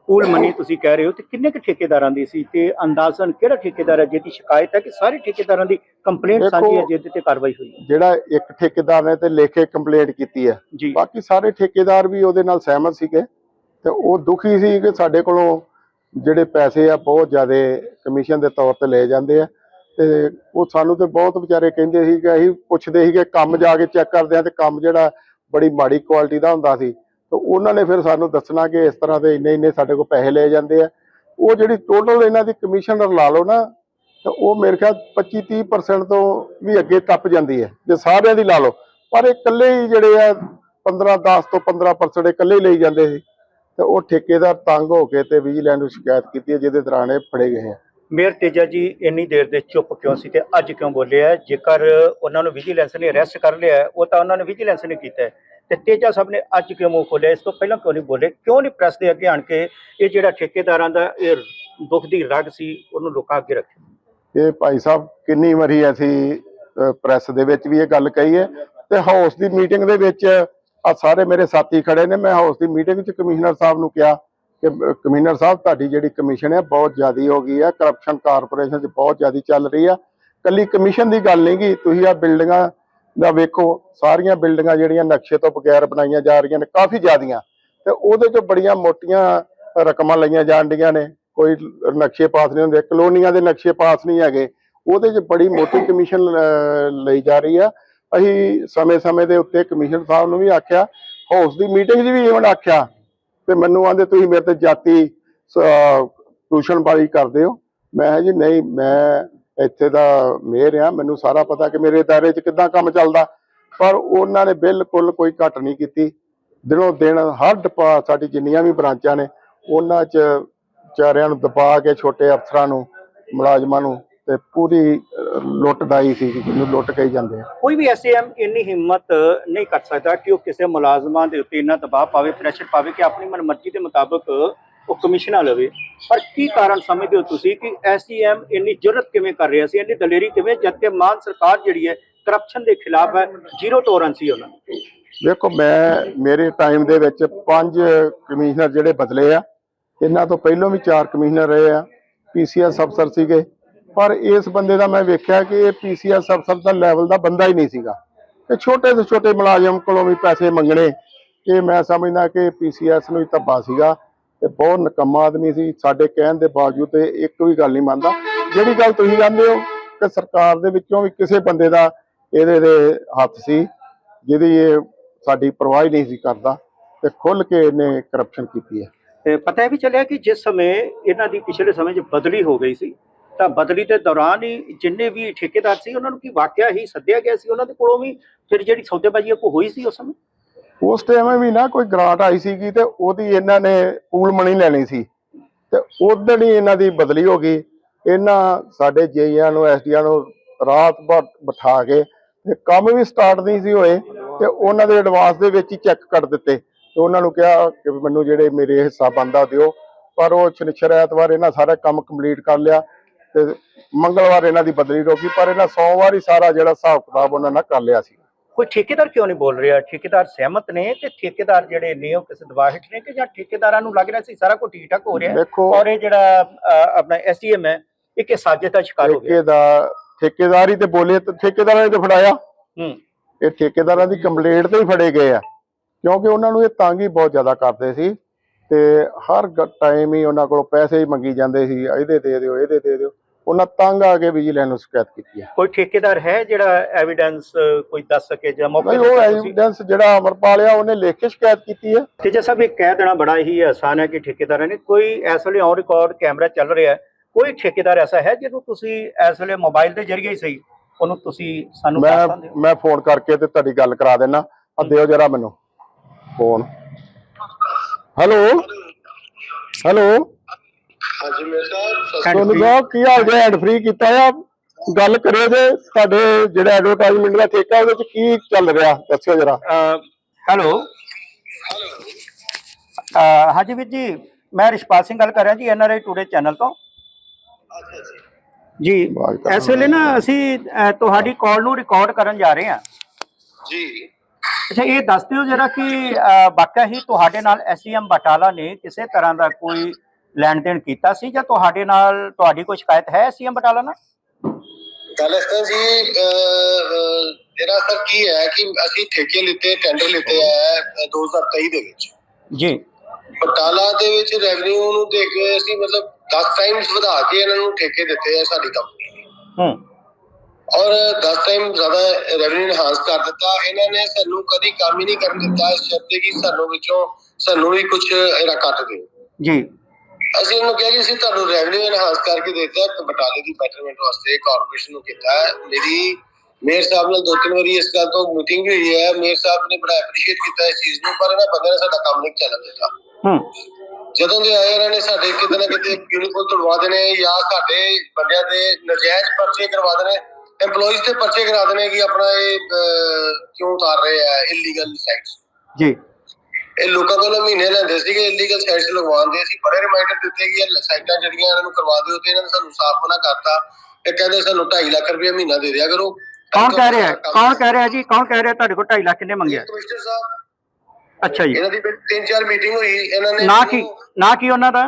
ਪੂਲ ਮਨੀ ਤੁਸੀਂ ਕਹਿ ਰਹੇ ਹੋ ਤੇ ਕਿੰਨੇ ਕੁ ਠੇਕੇਦਾਰਾਂ ਦੀ ਸੀ ਤੇ ਅੰਦਾਜ਼ਨ ਕਿਹੜਾ ਠੇਕੇਦਾਰ ਹੈ ਜਿਹਦੀ ਸ਼ਿਕਾਇਤ ਹੈ ਕਿ ਸਾਰੇ ਠੇਕੇਦਾਰਾਂ ਦੀ ਕੰਪਲੇਂਟ ਸਾਂਝੀ ਹੈ ਜਿਹਦੇ ਤੇ ਕਾਰਵਾਈ ਹੋਈ ਹੈ? ਜਿਹੜਾ ਇੱਕ ਠੇਕੇਦਾਰ ਨੇ ਤੇ ਲਿਖੇ ਕੰਪਲੇਂਟ ਕੀਤੀ ਹੈ। ਬਾਕੀ ਸਾਰੇ ਠੇਕੇਦਾਰ ਵੀ ਉਹਦੇ ਨਾਲ ਸਹਿਮਤ ਸੀਗੇ ਤੇ ਉਹ ਦੁਖੀ ਸੀ ਕਿ ਸਾਡੇ ਕੋਲੋਂ ਜਿਹੜੇ ਪੈਸੇ ਆ ਬਹੁਤ ਜ਼ਿਆਦਾ ਕਮਿਸ਼ਨ ਦੇ ਤੌਰ ਤੇ ਲਏ ਜਾਂਦੇ ਆ ਤੇ ਉਹ ਸਾਨੂੰ ਤੇ ਬਹੁਤ ਵਿਚਾਰੇ ਕਹਿੰਦੇ ਸੀ ਕਿ ਅਸੀਂ ਪੁੱਛਦੇ ਸੀ ਕਿ ਕੰਮ ਜਾ ਕੇ ਚੈੱਕ ਕਰਦੇ ਆ ਤੇ ਕੰਮ ਜਿਹੜਾ ਬੜੀ ਮਾੜੀ ਕੁਆਲਿਟੀ ਦਾ ਹੁੰਦਾ ਸੀ। ਤੇ ਉਹਨਾਂ ਨੇ ਫਿਰ ਸਾਨੂੰ ਦੱਸਣਾ ਕਿ ਇਸ ਤਰ੍ਹਾਂ ਦੇ ਇੰਨੇ ਇੰਨੇ ਸਾਡੇ ਕੋਲ ਪੈਸੇ ਲਏ ਜਾਂਦੇ ਆ। ਉਹ ਜਿਹੜੀ ਟੋਟਲ ਇਹਨਾਂ ਦੀ ਕਮਿਸ਼ਨ ਲਾ ਲਓ ਨਾ, ਤਾਂ ਉਹ ਮੇਰੇ ਖਿਆਲ 25-30% ਤੋਂ ਵੀ ਅੱਗੇ ਟੱਪ ਜਾਂਦੀ ਹੈ। ਜੇ ਸਾਰਿਆਂ ਦੀ ਲਾ ਲਓ, ਪਰ ਇਹ ਇਕੱਲੇ ਹੀ ਜਿਹੜੇ ਆ 15 10 ਤੋਂ 15% ਇਕੱਲੇ ਲਈ ਜਾਂਦੇ ਸੀ। ਤੇ ਉਹ ਠੇਕੇਦਾਰ ਤੰਗ ਹੋ ਕੇ ਤੇ ਵਿਜੀਲੈਂਡ ਨੂੰ ਸ਼ਿਕਾਇਤ ਕੀਤੀ ਹੈ, ਜਿਹਦੇ ਦੌਰਾਨ ਇਹ ਫੜੇ ਗਏ ਆ। ਮੇਰ ਤੇਜਾ ਜੀ, ਇੰਨੀ ਦੇਰ ਦੇ ਚੁੱਪ ਕਿਉਂ ਸੀ ਤੇ ਅੱਜ ਕਿਉਂ ਬੋਲੇ ਆ ਜੇਕਰ ਉਹਨਾਂ ਨੂੰ ਵਿਜੀਲੈਂਸ ਨੇ ਅਰੈਸਟ ਕਰ ਲਿਆ, ਉਹ ਤਾਂ ਉਹਨਾਂ ਨੇ ਵਿਜੀਲੈਂਸ ਨੇ ਕੀਤਾ ਤੇ ਤੇਜਾ ਸਾਹਿਬ ਨੇ ਅੱਜ ਕਿਉਂ ਮੂੰਹ ਖੋਲਿਆ ਇਸ ਤੋਂ ਪਹਿਲਾਂ ਕਿਉਂ ਨਹੀਂ ਬੋਲੇ? ਕਿਉਂ ਨਹੀਂ ਪ੍ਰੈਸ ਦੇ ਅੱਗੇ ਆਣ ਕੇ ਇਹ ਜਿਹੜਾ ਠੇਕੇਦਾਰਾਂ ਦਾ ਇਹ ਦੁੱਖ ਦੀ ਰਗ ਸੀ, ਉਹਨੂੰ ਲੋਕਾਂ ਅੱਗੇ ਰੱਖਿਆ? ਇਹ ਭਾਈ ਸਾਹਿਬ, ਕਿੰਨੀ ਵਾਰੀ ਅਸੀਂ ਪ੍ਰੈਸ ਦੇ ਵਿੱਚ ਵੀ ਇਹ ਗੱਲ ਕਹੀ ਹੈ ਤੇ ਹਾਊਸ ਦੀ ਮੀਟਿੰਗ ਦੇ ਵਿੱਚ ਆ ਸਾਰੇ ਮੇਰੇ ਸਾਥੀ ਖੜੇ ਨੇ। ਮੈਂ ਹਾਊਸ ਦੀ ਮੀਟਿੰਗ 'ਚ ਕਮਿਸ਼ਨਰ ਸਾਹਿਬ ਨੂੰ ਕਿਹਾ ਕਿ ਕਮਿਸ਼ਨਰ ਸਾਹਿਬ, ਤੁਹਾਡੀ ਜਿਹੜੀ ਕਮਿਸ਼ਨ ਹੈ ਬਹੁਤ ਜ਼ਿਆਦੀ ਹੋ ਗਈ ਹੈ। ਕਰਪਸ਼ਨ ਕਾਰਪੋਰੇਸ਼ਨ 'ਚ ਬਹੁਤ ਜ਼ਿਆਦੀ ਚੱਲ ਰਹੀ ਆ ਕੱਲੀ ਕਮਿਸ਼ਨ ਦੀ ਗੱਲ ਨਹੀਂ ਗੀ। ਤੁਸੀਂ ਆ ਬਿਲਡਿੰਗਾਂ ਦਾ ਵੇਖੋ, ਸਾਰੀਆਂ ਬਿਲਡਿੰਗਾਂ ਜਿਹੜੀਆਂ ਨਕਸ਼ੇ ਤੋਂ ਬਗੈਰ ਬਣਾਈਆਂ ਜਾ ਰਹੀਆਂ ਨੇ, ਕਾਫੀ ਜ਼ਿਆਦੀਆਂ। ਤੇ ਉਹਦੇ 'ਚ ਬੜੀਆਂ ਮੋਟੀਆਂ ਰਕਮਾਂ ਲਈਆਂ ਜਾਣ ਡੀਆਂ ਨੇ। ਕੋਈ ਨਕਸ਼ੇ ਪਾਸ ਨਹੀਂ ਹੁੰਦੇ, ਕਲੋਨੀਆਂ ਦੇ ਨਕਸ਼ੇ ਪਾਸ ਨਹੀਂ ਹੈਗੇ। ਉਹਦੇ 'ਚ ਬੜੀ ਮੋਟੀ ਕਮਿਸ਼ਨ ਲਈ ਜਾ ਰਹੀ ਆ। ਅਸੀਂ ਸਮੇਂ-ਸਮੇਂ ਦੇ ਉੱਤੇ ਕਮਿਸ਼ਨ ਸਾਹਿਬ ਨੂੰ ਵੀ ਆਖਿਆ, ਹਾਊਸ ਦੀ ਮੀਟਿੰਗ 'ਚ ਵੀ even ਆਖਿਆ। ਤੇ ਮੈਨੂੰ ਆਂਦੇ, ਤੁਸੀਂ ਮੇਰੇ ਤੇ ਜਾਤੀ ਟਿਊਸ਼ਨਬਾਜ਼ੀ ਕਰਦੇ ਹੋ। ਮੈਂ ਜੀ, ਨਹੀਂ, ਮੈਂ ਇੱਥੇ ਦਾ ਮੇਅਰ ਆ, ਮੈਨੂੰ ਸਾਰਾ ਪਤਾ ਕਿ ਮੇਰੇ ਦਾਇਰੇ 'ਚ ਕਿੱਦਾਂ ਕੰਮ ਚੱਲਦਾ। ਪਰ ਉਹਨਾਂ ਨੇ ਬਿਲਕੁਲ ਕੋਈ ਘਟ ਨਹੀਂ ਕੀਤੀ। ਦਿਨੋਂ ਦਿਨ ਹਰ ਡਿਪਾ ਸਾਡੀ ਜਿੰਨੀਆਂ ਵੀ ਬ੍ਰਾਂਚਾਂ ਨੇ, ਉਹਨਾਂ 'ਚ ਵਿਚਾਰਿਆਂ ਨੂੰ ਦਬਾ ਕੇ, ਛੋਟੇ ਅਫਸਰਾਂ ਨੂੰ, ਮੁਲਾਜ਼ਮਾਂ ਨੂੰ ਤੇ ਪੂਰੀ ਲੁੱਟਦਾਈ ਸੀ ਜਿਹਨੂੰ ਲੁੱਟ ਕਹੀ ਜਾਂਦੇ ਆ। ਕੋਈ ਵੀ ਐਸਏਐਮ ਇੰਨੀ ਹਿੰਮਤ ਨਹੀਂ ਕਰ ਸਕਦਾ ਕਿ ਉਹ ਕਿਸੇ ਮੁਲਾਜ਼ਮਾਂ ਦੇ ਉੱਤੇ ਇੰਨਾ ਦਬਾਅ ਪਾਵੇ ਪ੍ਰੈਸ਼ਰ ਪਾਵੇ ਕਿ ਆਪਣੀ ਮਨਮਰਜ਼ੀ ਦੇ ਮੁਤਾਬਕ ਉਹ ਕਮਿਸ਼ਨਾਂ ਲਵੇ ਪਰ ਕੀ ਕਾਰਨ ਸਮਝਦੇ ਹੋ ਤੁਸੀਂ ਕਿ ਐਸਏਐਮ ਇੰਨੀ ਜੁਰਤ ਕਿਵੇਂ ਕਰ ਰਿਹਾ ਸੀ? ਇੰਨੀ ਦਲੇਰੀ ਕਿਵੇਂ ਜਦ ਕਿ ਮਾਨ ਸਰਕਾਰ ਜਿਹੜੀ ਹੈ ਕਰਪਸ਼ਨ ਦੇ ਖਿਲਾਫ ਹੈ ਜ਼ੀਰੋ ਟੋਲਰੈਂਸ ਸੀ ਉਹਨਾਂ ਦੇਖੋ, ਮੈਂ ਮੇਰੇ ਟਾਈਮ ਦੇ ਵਿੱਚ ਪੰਜ ਕਮਿਸ਼ਨਰ ਜਿਹੜੇ ਬਦਲੇ ਆ, ਇਹਨਾਂ ਤੋਂ ਪਹਿਲਾਂ ਵੀ ਚਾਰ ਕਮਿਸ਼ਨਰ ਰਹੇ ਆ ਪੀਸੀਐਸ ਅਫਸਰ ਸੀਗੇ। ਪਰ ਇਸ ਬੰਦੇ ਦਾ ਮੈਂ ਵੇਖਿਆ ਕਿ ਇਹ ਪੀਸੀਐਸ ਅਫਸਰ ਦਾ ਲੈਵਲ ਦਾ ਬੰਦਾ ਹੀ ਨਹੀਂ ਸੀਗਾ। ਤੇ ਛੋਟੇ ਤੋਂ ਛੋਟੇ ਮੁਲਾਜ਼ਮ ਕੋਲੋਂ ਵੀ ਪੈਸੇ ਮੰਗਣੇ, ਇਹ ਮੈਂ ਸਮਝਦਾ ਕਿ ਪੀਸੀਐਸ ਨੂੰ ਹੀ ਧੱਬਾ ਸੀਗਾ। ਤੇ ਬਹੁਤ ਨਕਮਾ ਆਦਮੀ ਸੀ। ਸਾਡੇ ਕਹਿਣ ਦੇ ਬਾਵਜੂਦ ਤੇ ਇੱਕ ਵੀ ਗੱਲ ਨਹੀਂ ਮੰਨਦਾ। ਜਿਹੜੀ ਗੱਲ ਤੁਸੀਂ ਕਹਿੰਦੇ ਹੋ ਕਿ ਸਰਕਾਰ ਦੇ ਵਿੱਚੋਂ ਵੀ ਕਿਸੇ ਬੰਦੇ ਦਾ ਇਹਦੇ ਦੇ ਹੱਥ ਸੀ, ਜਿਹਦੀ ਇਹ ਸਾਡੀ ਪਰਵਾਹ ਨਹੀਂ ਸੀ ਕਰਦਾ ਤੇ ਖੁੱਲ ਕੇ ਇਹਨੇ ਕਰਪਸ਼ਨ ਕੀਤੀ ਹੈ। ਤੇ ਪਤਾ ਵੀ ਚੱਲਿਆ ਕਿ ਜਿਸ ਸਮੇਂ ਇਹਨਾਂ ਦੀ ਪਿਛਲੇ ਸਮੇਂ 'ਚ ਬਦਲੀ ਹੋ ਗਈ ਸੀ, ਤਾਂ ਬਦਲੀ ਦੇ ਦੌਰਾਨ ਹੀ ਜਿੰਨੇ ਵੀ ਠੇਕੇਦਾਰ ਸੀ, ਉਹਨਾਂ ਨੂੰ ਕੀ ਵਾਕਿਆ ਹੀ ਸੱਦਿਆ ਗਿਆ ਸੀ? ਉਹਨਾਂ ਦੇ ਕੋਲੋਂ ਵੀ ਫਿਰ ਜਿਹੜੀ ਸੌਦੇਬਾਜ਼ੀ ਕੋ ਹੋਈ ਸੀ ਉਸ ਸਮੇਂ? ਉਸ ਟਾਈਮ ਵੀ ਨਾ ਕੋਈ ਗ੍ਰਾਂਟ ਆਈ ਸੀਗੀ ਤੇ ਉਹਦੀ ਇਹਨਾਂ ਨੇ ਪੂਲ ਮਣੀ ਲੈਣੀ ਸੀ। ਤੇ ਉਦੋਂ ਹੀ ਇਹਨਾਂ ਦੀ ਬਦਲੀ ਹੋ ਗਈ। ਇਹਨਾਂ ਸਾਡੇ ਜੇਈਆਂ ਨੂੰ, ਐਸਡੀਆਂ ਨੂੰ ਰਾਤ ਭਰ ਬਿਠਾ ਕੇ ਤੇ ਕੰਮ ਵੀ ਸਟਾਰਟ ਨਹੀਂ ਸੀ ਹੋਏ ਤੇ ਉਹਨਾਂ ਦੇ ਐਡਵਾਂਸ ਦੇ ਵਿੱਚ ਹੀ ਚੈੱਕ ਕਰ ਦਿੱਤੇ। ਤੇ ਉਹਨਾਂ ਨੂੰ ਕਿਹਾ ਕਿ ਮੈਨੂੰ ਜਿਹੜੇ ਮੇਰੇ ਹਿੱਸਾ ਬੰਦਾ ਦਿਓ। ਪਰ ਉਹ ਸ਼ਨੀਚਰ ਐਤਵਾਰ ਇਹਨਾਂ ਸਾਰਾ ਕੰਮ ਕੰਪਲੀਟ ਕਰ ਲਿਆ ਤੇ ਮੰਗਲਵਾਰ ਇਹਨਾਂ ਦੀ ਬਦਲੀ ਰੋਕੀ। ਪਰ ਇਹਨਾਂ ਸੋਮਵਾਰ ਹੀ ਸਾਰਾ ਜਿਹੜਾ ਹਿਸਾਬ ਕਿਤਾਬ ਉਹਨਾਂ ਨਾਲ ਕਰ ਲਿਆ ਸੀ। ਕੋਈ ਠੇਕੇਦਾਰ ਕਿਉਂ ਨਹੀਂ ਬੋਲ ਰਿਹਾ? ਠੇਕੇਦਾਰ ਸਹਿਮਤ ਨੇ ਤੇ ਠੇਕੇਦਾਰ ਜਿਹੜੇ ਨੇ ਉਹ ਕਿਸੇ ਦਬਾਅ ਹੇਠ ਨੇ ਕਿ ਜਾਂ ਠੇਕੇਦਾਰਾਂ ਨੂੰ ਲੱਗ ਰਿਹਾ ਸੀ ਸਾਰਾ ਕੁਝ ਠੀਕ ਠਾਕ ਹੋ ਰਿਹਾ? ਔਰ ਇਹ ਜਿਹੜਾ ਆਪਣਾ ਐਸਡੀਐਮ ਹੈ ਇਹ ਕਿ ਸਾਜ਼ਿਸ਼ ਦਾ ਸ਼ਿਕਾਰ ਹੋ ਗਿਆ? ਠੇਕੇਦਾਰ ਠੇਕੇਦਾਰੀ ਤੇ ਬੋਲੇ ਤੇ ਠੇਕੇਦਾਰਾਂ ਨੇ ਤੇ ਫੜਾਇਆ। ਹੂੰ। ਇਹ ਠੇਕੇਦਾਰਾਂ ਦੀ ਕੰਪਲੇਂਟ ਤੇ ਹੀ ਫੜੇ ਗਏ ਆ। ਕਿਉਂਕਿ ਉਹਨਾਂ ਨੂੰ ਇਹ ਤੰਗ ਹੀ ਬਹੁਤ ਜ਼ਿਆਦਾ ਕਰਦੇ ਸੀ ਤੇ ਹਰ ਟਾਈਮ ਹੀ ਉਹਨਾਂ ਕੋਲੋਂ ਪੈਸੇ ਹੀ ਮੰਗੀ ਜਾਂਦੇ ਸੀ ਇਹਦੇ ਦੇ ਦਿਓ ਇਹਦੇ ਦੇ ਦਿਓ। ਉਹਨਾਂ ਤੰਗ ਆ ਕੇ ਵਿਜੀਲੈਂਸ ਨੂੰ ਸ਼ਿਕਾਇਤ ਕੀਤੀ ਹੈ ਕੋਈ ਠੇਕੇਦਾਰ ਹੈ ਜਿਹੜਾ ਐਵੀਡੈਂਸ ਕੋਈ ਦੱਸ ਸਕੇ ਜਾਂ ਮੌਕੇ ਨਹੀਂ ਤੇ ਉਹ ਐਵੀਡੈਂਸ ਜਿਹੜਾ ਅਮਰਪਾਲ ਆ ਉਹਨੇ ਲਿਖ ਕੇ ਸ਼ਿਕਾਇਤ ਕੀਤੀ ਹੈ ਤੇਜਾ ਸਾਹਿਬ ਇਹ ਕਹਿ ਦੇਣਾ ਬੜਾ ਹੀ ਆਸਾਨ ਹੈ ਕਿ ਠੇਕੇਦਾਰਾਂ ਨੇ ਕੋਈ ਇਸ ਵੇਲੇ ਔਨ ਰਿਕਾਰਡ ਕੈਮਰਾ ਚੱਲ ਰਿਹਾ ਹੈ। ਕੋਈ ਠੇਕੇਦਾਰ ਐਸਾ ਹੈ ਜਿਹਨੂੰ ਤੁਸੀਂ ਇਸ ਵੇਲੇ ਮੋਬਾਈਲ ਦੇ ਜ਼ਰੀਏ ਹੀ ਸਹੀ ਉਹਨੂੰ ਤੁਸੀਂ ਸਾਨੂੰ ਦੱਸ ਮੈਂ ਹੋ? ਮੈਂ ਫੋਨ ਕਰਕੇ ਤੇ ਤੁਹਾਡੀ ਗੱਲ ਕਰਾ ਦੇਣਾ ਆ ਦਿਓ ਜਰਾ ਮੈਨੂੰ। ਫੋਨ ਹੈਲੋ ਹੈਲੋ ਹਾਂਜੀ ਮੇਰੇ ਸਾਹਿਬ ਤੁਹਾਨੂੰ। ਸਾਹਿਬ ਕੀ ਹਾਲ ਜੇ ਹੈਂਡ ਫ੍ਰੀ ਕੀਤਾ ਆ? ਗੱਲ ਕਰਿਓ ਜੇ ਤੁਹਾਡੇ ਜਿਹੜਾ ਐਡਵਰਟਾਈਜ਼ਮੈਂਟ ਦਾ ਠੇਕਾ ਉਹਦੇ ਚ ਕੀ ਚੱਲ ਰਿਹਾ? ਦੱਸਿਓ ਜਰਾ। ਹੈਲੋ। ਹਾਂਜੀ ਵੀਰ ਜੀ ਮੈਂ ਰਿਸ਼ਪਾਲ ਸਿੰਘ ਗੱਲ ਕਰ ਰਿਹਾ ਜੀ ਐਨਆਰਆਈ ਟੂਡੇ ਚੈਨਲ ਤੋਂ। ਜੀ। ਇਸ ਵੇਲੇ ਨਾ ਅਸੀਂ ਤੁਹਾਡੀ ਕਾਲ ਨੂੰ ਰਿਕਾਰਡ ਕਰਨ ਜਾ ਰਹੇ ਹਾਂ। ਜੀ। ਅੱਛਾ ਇਹ ਦੱਸ ਦਿਓ ਜਰਾ ਕਿ ਅ, ਵਾਕਿਆ ਹੀ ਤੁਹਾਡੇ ਨਾਲ ਐਸਡੀਐਮ ਬਟਾਲਾ ਨੇ ਕਿਸੇ ਤਰ੍ਹਾਂ ਦਾ ਕੋਈ ਲੈਣ ਦੇਣ ਕੀਤਾ ਸੀ ਜਾਂ ਤੁਹਾਡੇ ਨਾਲ ਤੁਹਾਡੀ ਕੋਈ ਸ਼ਿਕਾਇਤ ਹੈ ਐਸਡੀਐਮ ਬਟਾਲਾ ਨਾਲ? ਗੱਲ ਇਸ ਤਰ੍ਹਾਂ ਜਿਹੜਾ ਸਰ ਕੀ ਹੈ ਕਿ ਅਸੀਂ ਠੇਕੇ ਲਿੱਤੇ ਟੈਂਡਰ ਲਿੱਤੇ ਆ 2023 ਦੇ ਵਿੱਚ। ਜੀ। ਬਟਾਲਾ ਦੇ ਵਿੱਚ ਰੈਵਨਿਊ ਨੂੰ ਦੇਖ ਕੇ ਅਸੀਂ ਮਤਲਬ 10 ਟਾਈਮਸ ਵਧਾ ਕੇ ਇਹਨਾਂ ਨੂੰ ਠੇਕੇ ਦਿੱਤੇ ਆ ਸਾਡੀ ਕੰਪਨੀ ਨੇ। ਹੂੰ। ਔਰ 10 ਟਾਈਮ ਜ਼ਿਆਦਾ ਰੈਵਨਿਊ ਇਨਹਾਂਸ ਕਰ ਦਿੱਤਾ। ਇਹਨਾਂ ਨੇ ਸਾਨੂੰ ਕਦੀ ਕੰਮ ਹੀ ਨਹੀਂ ਕਰਨ ਦਿੱਤਾ ਇਸ ਸ਼ਰਤ ਤੇ ਕਿ ਸਾਨੂੰ ਵਿੱਚੋਂ ਸਾਨੂੰ ਵੀ ਕੁਝ ਇਹਦਾ ਕੱਟ ਦਿਓ ਜੀ। ਅਸੀਂ ਉਹਨੂੰ ਕਿਹਾ ਕਿ ਅਸੀਂ ਤੁਹਾਨੂੰ ਰੈਵਨਿਊ ਐਨਹਾਂਸ ਕਰਕੇ ਦਿੱਤਾ ਹੈ ਬਟਾਲੇ ਦੀ ਬੈਟਰਮੈਂਟ ਵਾਸਤੇ ਕਾਰਪੋਰੇਸ਼ਨ ਨੂੰ ਕੀਤਾ ਮੇਰੀ ਮੇਅਰ ਸਾਹਿਬ ਨਾਲ ਦੋ ਤਿੰਨ ਵਾਰੀ ਇਸ ਗੱਲ ਤੋਂ ਮੀਟਿੰਗ ਹੋਈ ਹੈ। ਮੇਅਰ ਸਾਹਿਬ ਨੇ ਬੜਾ ਐਪਰੀਸ਼ੀਏਟ ਕੀਤਾ ਇਸ ਚੀਜ਼ ਨੂੰ ਪਰ ਇਹਨਾਂ ਬੰਦਿਆਂ ਨੇ ਸਾਡਾ ਕੰਮ ਨਹੀਂ ਚੱਲਣ ਦਿੱਤਾ। ਹੂੰ। ਜਦੋਂ ਦੇ ਆਏ ਇਹਨਾਂ ਨੇ ਸਾਡੇ ਕਿਤੇ ਨਾ ਕਿਤੇ ਬਿਲਕੁਲ ਤੁੜਵਾ ਦੇਣੇ ਜਾਂ ਸਾਡੇ ਬੰਦਿਆਂ ਦੇ ਨਜਾਇਜ਼ ਪਰਚੇ ਕਰਵਾ ਦੇਣੇ EMPLOYEES ਤੇ ਪਰਚੇ ਕਰਾ ਦੇਣੇ ਕਿ ਆਪਣਾ ਇਹ ਕਿਉਂ ਉਤਾਰ ਰਹੇ ਆ ਇਲੀਗਲ ਸਾਈਟਸ ਜੀ। ਇਹ ਲੋਕਾਂ ਕੋਲੋਂ ਮਹੀਨੇ ਲੈਂਦੇ ਸੀਗੇ ਇਲੀਗਲ ਸਾਈਟਸ ਲਗਵਾਉਂਦੇ ਸੀ ਬੜੇ ਰਿਮਾਈਂਡਰ ਦਿੱਤੇ ਕਿ ਇਹ ਸਾਈਟਾਂ ਜਿਹੜੀਆਂ ਇਹਨਾਂ ਨੂੰ ਕਰਵਾ ਦਿਓ ਤੇ ਇਹਨਾਂ ਨੇ ਸਾਨੂੰ ਸਾਫ਼ ਮਨਾ ਕਰਤਾ। ਇਹ ਕਹਿੰਦੇ ਸਾਨੂੰ 2.5 ਲੱਖ ਰੁਪਏ ਮਹੀਨਾ ਦੇ ਦਿਆ ਕਰੋ। ਕੌਣ ਕਹਿ ਰਿਹਾ? ਕੌਣ ਕਹਿ ਰਿਹਾ ਜੀ? ਕੌਣ ਕਹਿ ਰਿਹਾ ਤੁਹਾਡੇ ਕੋਲ 2.5 ਲੱਖ ਕਿੰਨੇ ਮੰਗਿਆ ਕਮਿਸ਼ਨਰ ਸਾਹਿਬ। ਅੱਛਾ ਜੀ। ਇਹਨਾਂ ਦੀ ਤਿੰਨ ਚਾਰ ਮੀਟਿੰਗ ਹੋਈ ਇਹਨਾਂ ਨੇ ਨਾ ਕੀ ਨਾ ਕੀ ਉਹਨਾਂ ਦਾ?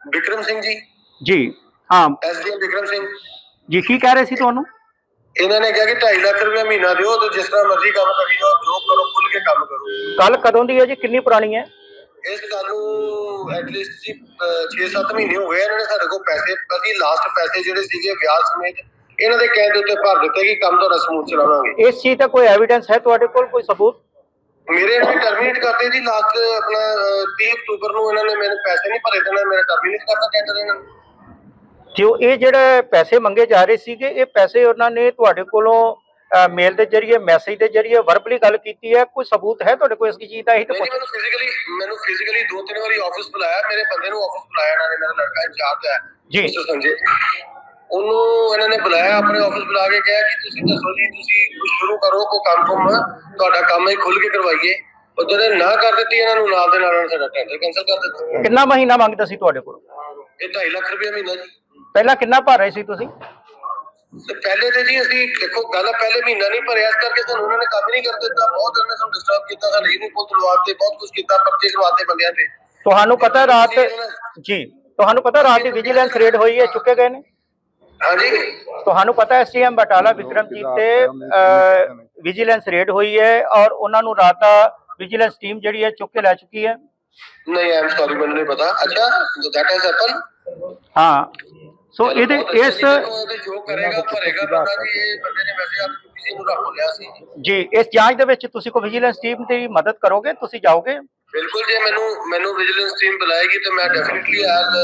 ਵਿਕਰਮ ਸਿੰਘ ਜੀ। ਜੀ ਹਾਂ। ਐਸਡੀਐਮ ਵਿਕਰਮ ਸਿੰਘ। ਜੀ ਕੀ ਕਹਿ ਰਹੇ ਸੀ ਤੁਹਾਨੂੰ? ਇਹਨਾਂ ਨੇ ਕਿਹਾ ਕਿ 2.5 ਲੱਖ ਰੁਪਏ ਮਹੀਨਾ ਦਿਓ ਤੇ ਜਿਸ ਤਰ੍ਹਾਂ ਮਰਜ਼ੀ ਕੰਮ ਕਰੀ ਜਾਓ ਜੋ ਕਰੋ ਖੁੱਲ ਕੇ ਕੰਮ ਕਰੋ। ਕੱਲ ਕਦੋਂ ਦੀ ਹੈ ਜੀ? ਕਿੰਨੀ ਪੁਰਾਣੀ ਹੈ? ਇਸ ਗੱਲ ਨੂੰ ਐਟਲੀਸਟ ਜੀ 6-7 ਮਹੀਨੇ ਹੋ ਗਏ ਇਹਨਾਂ ਨੇ ਸਾਡੇ ਕੋਲ ਪੈਸੇ ਅਸੀਂ ਲਾਸਟ ਪੈਸੇ ਜਿਹੜੇ ਸੀਗੇ ਵਿਆਜ ਸਮੇਤ ਇਹਨਾਂ ਦੇ ਕਹਿਣ ਦੇ ਉੱਤੇ ਭਰ ਦਿੱਤੇ ਕਿ ਕੰਮ ਤੁਹਾਡਾ ਸਮੂਥ ਚਲਾਵਾਂਗੇ ਇਸ ਚੀਜ਼ ਦਾ ਕੋਈ ਐਵੀਡੈਂਸ ਹੈ ਤੁਹਾਡੇ ਕੋਲ ਕੋਈ ਸਬੂਤ? ਮੇਰੇ ਨੇ ਟਰਮੀਨੇਟ ਕਰਤੇ ਜੀ ਲਾਸਟ ਆਪਣਾ ਅਹ, 30 ਅਕਤੂਬਰ ਨੂੰ ਇਹਨਾਂ ਨੇ ਮੈਨੂੰ ਪੈਸੇ ਨਹੀਂ ਭਰੇ ਤੇ ਮੇਰਾ ਟਰਮੀਨੇਟ ਕਰਤਾ ਟੈਂਡਰ ਇਹਨਾਂ ਨੇ। ਜੋ ਇਹ ਜਿਹੜੇ ਪੈਸੇ ਮੰਗੇ ਜਾ ਰਹੇ ਸੀਗੇ ਇਹ ਪੈਸੇ ਉਹਨਾਂ ਨੇ ਤੁਹਾਡੇ ਕੋਲੋਂ ਮੇਲ ਦੇ ਜਰੀਏ ਮੈਸੇਜ ਦੇ ਜਰੀਏ ਵਰਬਲੀ ਗੱਲ ਕੀਤੀ ਹੈ? ਕੋਈ ਸਬੂਤ ਹੈ ਤੁਹਾਡੇ ਕੋਲ ਇਸ ਚੀਜ਼ ਦਾ? ਇਹ ਤਾਂ ਮੈਨੂੰ ਫਿਜ਼ੀਕਲੀ ਮੈਨੂੰ ਫਿਜ਼ੀਕਲੀ ਦੋ ਤਿੰਨ ਵਾਰੀ ਆਫਿਸ ਬੁਲਾਇਆ। ਮੇਰੇ ਬੰਦੇ ਨੂੰ ਆਫਿਸ ਬੁਲਾਇਆ ਇਹਨਾਂ ਨੇ ਮੇਰਾ ਲੜਕਾ ਇੰਚਾਰਜ ਹੈ। ਜੀ। ਸੰਜੇ। ਉਹਨੂੰ ਇਹਨਾਂ ਨੇ ਬੁਲਾਇਆ ਆਪਣੇ ਆਫਿਸ ਬੁਲਾ ਕੇ ਕਿਹਾ ਕਿ ਤੁਸੀਂ ਦੱਸੋ ਜੀ ਤੁਸੀਂ ਸ਼ੁਰੂ ਕਰੋ ਕੋ ਕੰਮ ਕੁਮ ਤੁਹਾਡਾ ਕੰਮ ਹੀ ਖੁੱਲ ਕੇ ਕਰਵਾਈਏ। ਉਹ ਜਿਹੜੇ ਨਾ ਕਰ ਦਿੱਤੀ ਇਹਨਾਂ ਨੂੰ ਨਾਲ ਦੇ ਨਾਲ ਸਾਡਾ ਟੈਂਡਰ ਕੈਨਸਲ ਕਰ ਦਿੱਤਾ। ਕਿੰਨਾ ਮਹੀਨਾ ਮੰਗਦਾ ਸੀ ਤੁਹਾਡੇ ਕੋਲ? ਇਹ 2.5 ਲੱਖ ਰੁਪਏ ਮਹੀਨਾ ਜੀ। ਪਹਿਲਾਂ ਕਿੰਨਾ ਭਰ ਰਹੇ ਸੀ ਤੁਸੀਂ? ਤੇ ਪਹਿਲੇ ਤੇ ਜੀ ਅਸੀਂ ਦੇਖੋ ਗੱਲ ਪਹਿਲੇ ਮਹੀਨਾ ਨਹੀਂ ਭਰਿਆ ਇਸ ਕਰਕੇ ਸਾਨੂੰ ਉਹਨਾਂ ਨੇ ਕੰਮ ਹੀ ਨਹੀਂ ਕਰ ਦਿੱਤਾ। ਬਹੁਤ ਉਹਨਾਂ ਨੇ ਸਾਨੂੰ ਡਿਸਟਰਬ ਕੀਤਾ ਸਾਡੇ ਇਹਨੂੰ ਕੋਲ ਤਲਵਾਰ ਬਹੁਤ ਕੁਝ ਕੀਤਾ ਪਰਚੇ ਕਰਵਾਤੇ ਬੰਦਿਆਂ ਤੇ। ਤੁਹਾਨੂੰ ਪਤਾ ਰਾਤ ਜੀ ਤੁਹਾਨੂੰ ਪਤਾ ਰਾਤ ਦੀ ਵਿਜੀਲੈਂਸ ਰੇਡ ਹੋਈ ਹੈ ਚੁੱਕੇ ਗਏ ਨੇ? ਹਾਂਜੀ। ਤੁਹਾਨੂੰ ਪਤਾ ਐਸਟੀਐਮ ਬਟਾਲਾ ਵਿਕਰਮਜੀਤ ਤੇ ਵਿਜੀਲੈਂਸ ਰੇਡ ਹੋਈ ਹੈ ਔਰ ਉਹਨਾਂ ਨੂੰ ਰਾਤ ਦਾ ਵਿਜੀਲੈਂਸ ਟੀਮ ਜਿਹੜੀ ਹੈ ਚੁੱਕ ਕੇ ਲੈ ਚੁੱਕੀ ਹੈ? ਨਹੀਂ ਆਮ ਸੌਰੀ ਮੈਨੂੰ ਨਹੀਂ ਪਤਾ। ਅੱਛਾ ਦੈਟ ਹੈਜ਼ ਹੈਪਨ ਹਾਂ। ਸੋ ਇਹਦੇ ਇਸ ਜੋ ਕਰੇਗਾ ਭਰੇਗਾ ਬੰਦਾ ਜੀ ਇਹ ਬੰਦੇ ਨੇ ਵੈਸੇ ਆਪ ਕਿਸੇ ਨੂੰ ਰੱਖ ਲਿਆ ਸੀ ਜੀ ਇਸ ਜਾਂਚ ਦੇ ਵਿੱਚ ਤੁਸੀਂ ਕੋਈ ਵਿਜੀਲੈਂਸ ਟੀਮ ਦੀ ਮਦਦ ਕਰੋਗੇ ਤੁਸੀਂ ਜਾਓਗੇ ਬਿਲਕੁਲ ਜੇ ਮੈਨੂੰ ਮੈਨੂੰ ਵਿਜੀਲੈਂਸ ਟੀਮ ਬੁਲਾਏਗੀ ਤੇ ਮੈਂ definitely all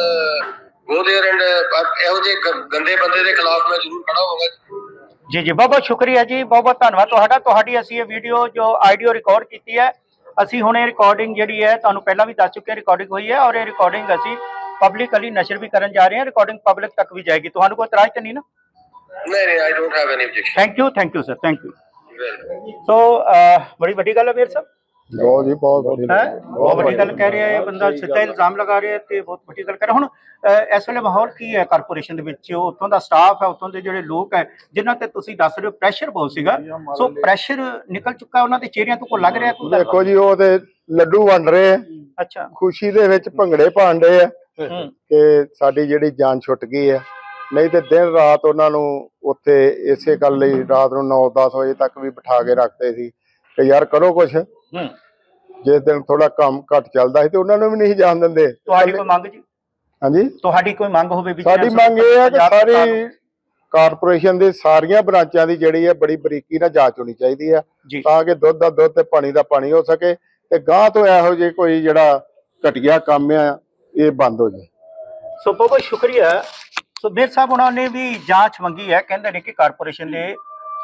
go there and ਇਹੋ ਜਿਹੇ ਗ- ਗੰਦੇ ਬੰਦੇ ਦੇ ਖਿਲਾਫ ਮੈਂ ਜ਼ਰੂਰ ਖੜਾ ਹੋਵਾਂਗਾ ਜੀ ਜੀ ਬਹੁਤ ਬਹੁਤ ਸ਼ੁਕਰੀਆ ਜੀ ਬਹੁਤ ਬਹੁਤ ਧੰਨਵਾਦ ਤੁਹਾਡਾ ਤੁਹਾਡੀ ਅਸੀਂ ਇਹ ਵੀਡੀਓ ਜੋ ਆਡੀਓ ਰਿਕਾਰਡ ਕੀਤੀ ਹੈ ਅਸੀਂ ਹੁਣ ਇਹ ਰਿਕਾਰਡਿੰਗ ਜਿਹੜੀ ਹੈ ਤੁਹਾਨੂੰ ਪਹਿਲਾਂ ਵੀ ਦੱਸ ਚੁੱਕੇ ਰਿਕਾਰਡਿੰਗ ਹੋਈ ਹੈ ਔਰ ਇਹ ਰਿਕਾਰਡਿੰਗ ਅਸੀਂ ਪਬਲਿਕਲੀ ਨਸ਼ਰ ਵੀ ਕਰਨ ਜਾ ਰਹੇ ਹਾਂ ਰਿਕਾਰਡਿੰਗ ਪਬਲਿਕ ਤੱਕ ਵੀ ਜਾਏਗੀ। ਤੁਹਾਨੂੰ ਕੋਈ ਇਤਰਾਜ਼ ਤਾਂ ਨਹੀਂ ਨਾ? ਨਹੀਂ ਨਹੀਂ I don't have any objection thank you thank you sir thank you so ਬੜੀ ਵੱਡੀ ਗੱਲ ਹੈ ਵੀਰ ਸਾਹਿਬ। ਬਹੁਤ ਜੀ ਬਹੁਤ ਬਹੁਤ ਵੱਡੀ ਗੱਲ ਕਹਿ ਰਿਹਾ ਹੈ ਇਹ ਬੰਦਾ ਸਿੱਧਾ ਇਲਜ਼ਾਮ ਲਗਾ ਰਿਹਾ ਤੇ ਬਹੁਤ ਵੱਡੀ ਗੱਲ ਕਰ ਹੁਣ ਇਸ ਵੇਲੇ ਮਾਹੌਲ ਕੀ ਹੈ ਕਾਰਪੋਰੇਸ਼ਨ ਦੇ ਵਿੱਚ? ਉੱਥੋਂ ਦਾ ਸਟਾਫ ਹੈ ਉੱਥੋਂ ਦੇ ਜਿਹੜੇ ਲੋਕ ਹੈ ਜਿਨ੍ਹਾਂ ਤੇ ਤੁਸੀਂ ਦੱਸ ਰਹੇ ਹੋ ਪ੍ਰੈਸ਼ਰ ਬਹੁਤ ਸੀਗਾ। ਸੋ ਪ੍ਰੈਸ਼ਰ ਨਿਕਲ ਚੁੱਕਾ ਉਹਨਾਂ ਦੇ ਚਿਹਰਿਆਂ ਤੋਂ ਕੋਈ ਲੱਗ ਰਿਹਾ ਦੇਖੋ ਜੀ ਉਹ ਤੇ ਲੱਡੂ ਵੰਡ ਰਹੇ ਆ। ਅੱਛਾ। ਖੁਸ਼ੀ ਦੇ ਵਿੱਚ ਭੰਗੜੇ ਪਾਉਂਦੇ ਆ। ਕਿ ਸਾਡੀ ਜਿਹੜੀ ਜਾਨ ਛੁੱਟ ਗਈ ਹੈ ਨਹੀਂ ਤੇ ਦਿਨ ਰਾਤ ਉਹਨਾਂ ਨੂੰ ਉੱਥੇ ਇਸੇ ਗੱਲ ਲਈ ਰਾਤ ਨੂੰ 9-10 ਵਜੇ ਤੱਕ ਵੀ ਬਿਠਾ ਕੇ ਰੱਖਦੇ ਸੀ ਕਿ ਯਾਰ ਕਰੋ ਹੂੰ। ਜਿਸ ਦਿਨ ਥੋੜਾ ਕੰਮ ਘੱਟ ਚੱਲਦਾ ਸੀ ਤੇ ਉਹਨਾਂ ਨੂੰ ਵੀ ਨਹੀਂ ਜਾਣ ਦਿੰਦੇ। ਤੁਹਾਡੀ ਕੋਈ ਮੰਗ ਜੀ? ਹਾਂਜੀ? ਤੁਹਾਡੀ ਕੋਈ ਮੰਗ ਹੋਵੇ ਵੀ ਸਾਡੀ ਮੰਗ ਇਹ ਹੈ ਕਿ ਸਾਰੀ ਕਾਰਪੋਰੇਸ਼ਨ ਦੇ ਸਾਰੀਆਂ ਬ੍ਰਾਂਚਾਂ ਦੀ ਜਿਹੜੀ ਹੈ ਬੜੀ ਬਰੀਕੀ ਨਾਲ ਜਾਂਚ ਹੋਣੀ ਚਾਹੀਦੀ ਹੈ ਜੀ। ਤਾਂ ਕਿ ਦੁੱਧ ਦਾ ਦੁੱਧ ਤੇ ਪਾਣੀ ਦਾ ਪਾਣੀ ਹੋ ਸਕੇ ਤੇ ਗਾਂ ਤੋਂ ਇਹੋ ਜਿਹੇ ਕੋਈ ਜਿਹੜਾ ਘਟੀਆ ਕੰਮ ਆ ਇਹ ਬੰਦ ਹੋ ਜਾਏ। ਸੋ ਬਹੁਤ ਬਹੁਤ ਸ਼ੁਕਰੀਆ। ਸੋ ਮੇਰ ਸਾਹਿਬ ਉਹਨਾਂ ਨੇ ਵੀ ਜਾਂਚ ਮੰਗੀ ਹੈ। ਕਹਿੰਦੇ ਨੇ ਕਿ ਕਾਰਪੋਰੇਸ਼ਨ ਦੇ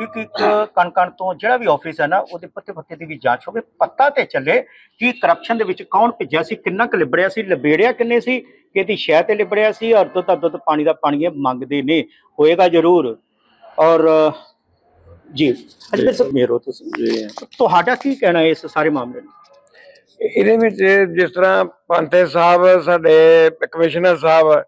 ਇੱਕ ਇੱਕ ਕਣ ਕਣ ਤੋਂ ਜਿਹੜਾ ਵੀ ਆਫਿਸ ਹੈ ਨਾ ਉਹਦੇ ਪੱਤੇ ਪੱਤੇ ਦੀ ਵੀ ਜਾਂਚ ਹੋਵੇ। ਪਤਾ ਤੇ ਚੱਲੇ ਕਿ ਕਰਪਸ਼ਨ ਦੇ ਵਿੱਚ ਕੌਣ ਭਿੱਜਿਆ ਸੀ ਕਿੰਨਾ ਕੁ ਲਿਬੜਿਆ ਸੀ ਲਬੇੜਿਆ ਕਿੰਨੇ ਸੀ ਕਿ ਇਹਦੀ ਸ਼ਹਿ ਤੇ ਲਿਬੜਿਆ ਸੀ ਔਰ ਦੁੱਧ ਦਾ ਦੁੱਧ ਪਾਣੀ ਦਾ ਪਾਣੀ ਇਹ ਮੰਗਦੇ ਨੇ। ਹੋਏਗਾ ਜ਼ਰੂਰ। ਔਰ ਜੀ ਅਜਮੇਰ ਸਾਹਿਬ। ਮੇਰੋ ਤੁਸੀਂ ਤੁਹਾਡਾ ਕੀ ਕਹਿਣਾ ਹੈ ਇਸ ਸਾਰੇ ਮਾਮਲੇ ਨੂੰ? ਇਹਦੇ ਵਿੱਚ ਜਿਸ ਤਰ੍ਹਾਂ ਪੰਤੇ ਸਾਹਿਬ, ਸਾਡੇ ਕਮਿਸ਼ਨਰ ਸਾਹਿਬ,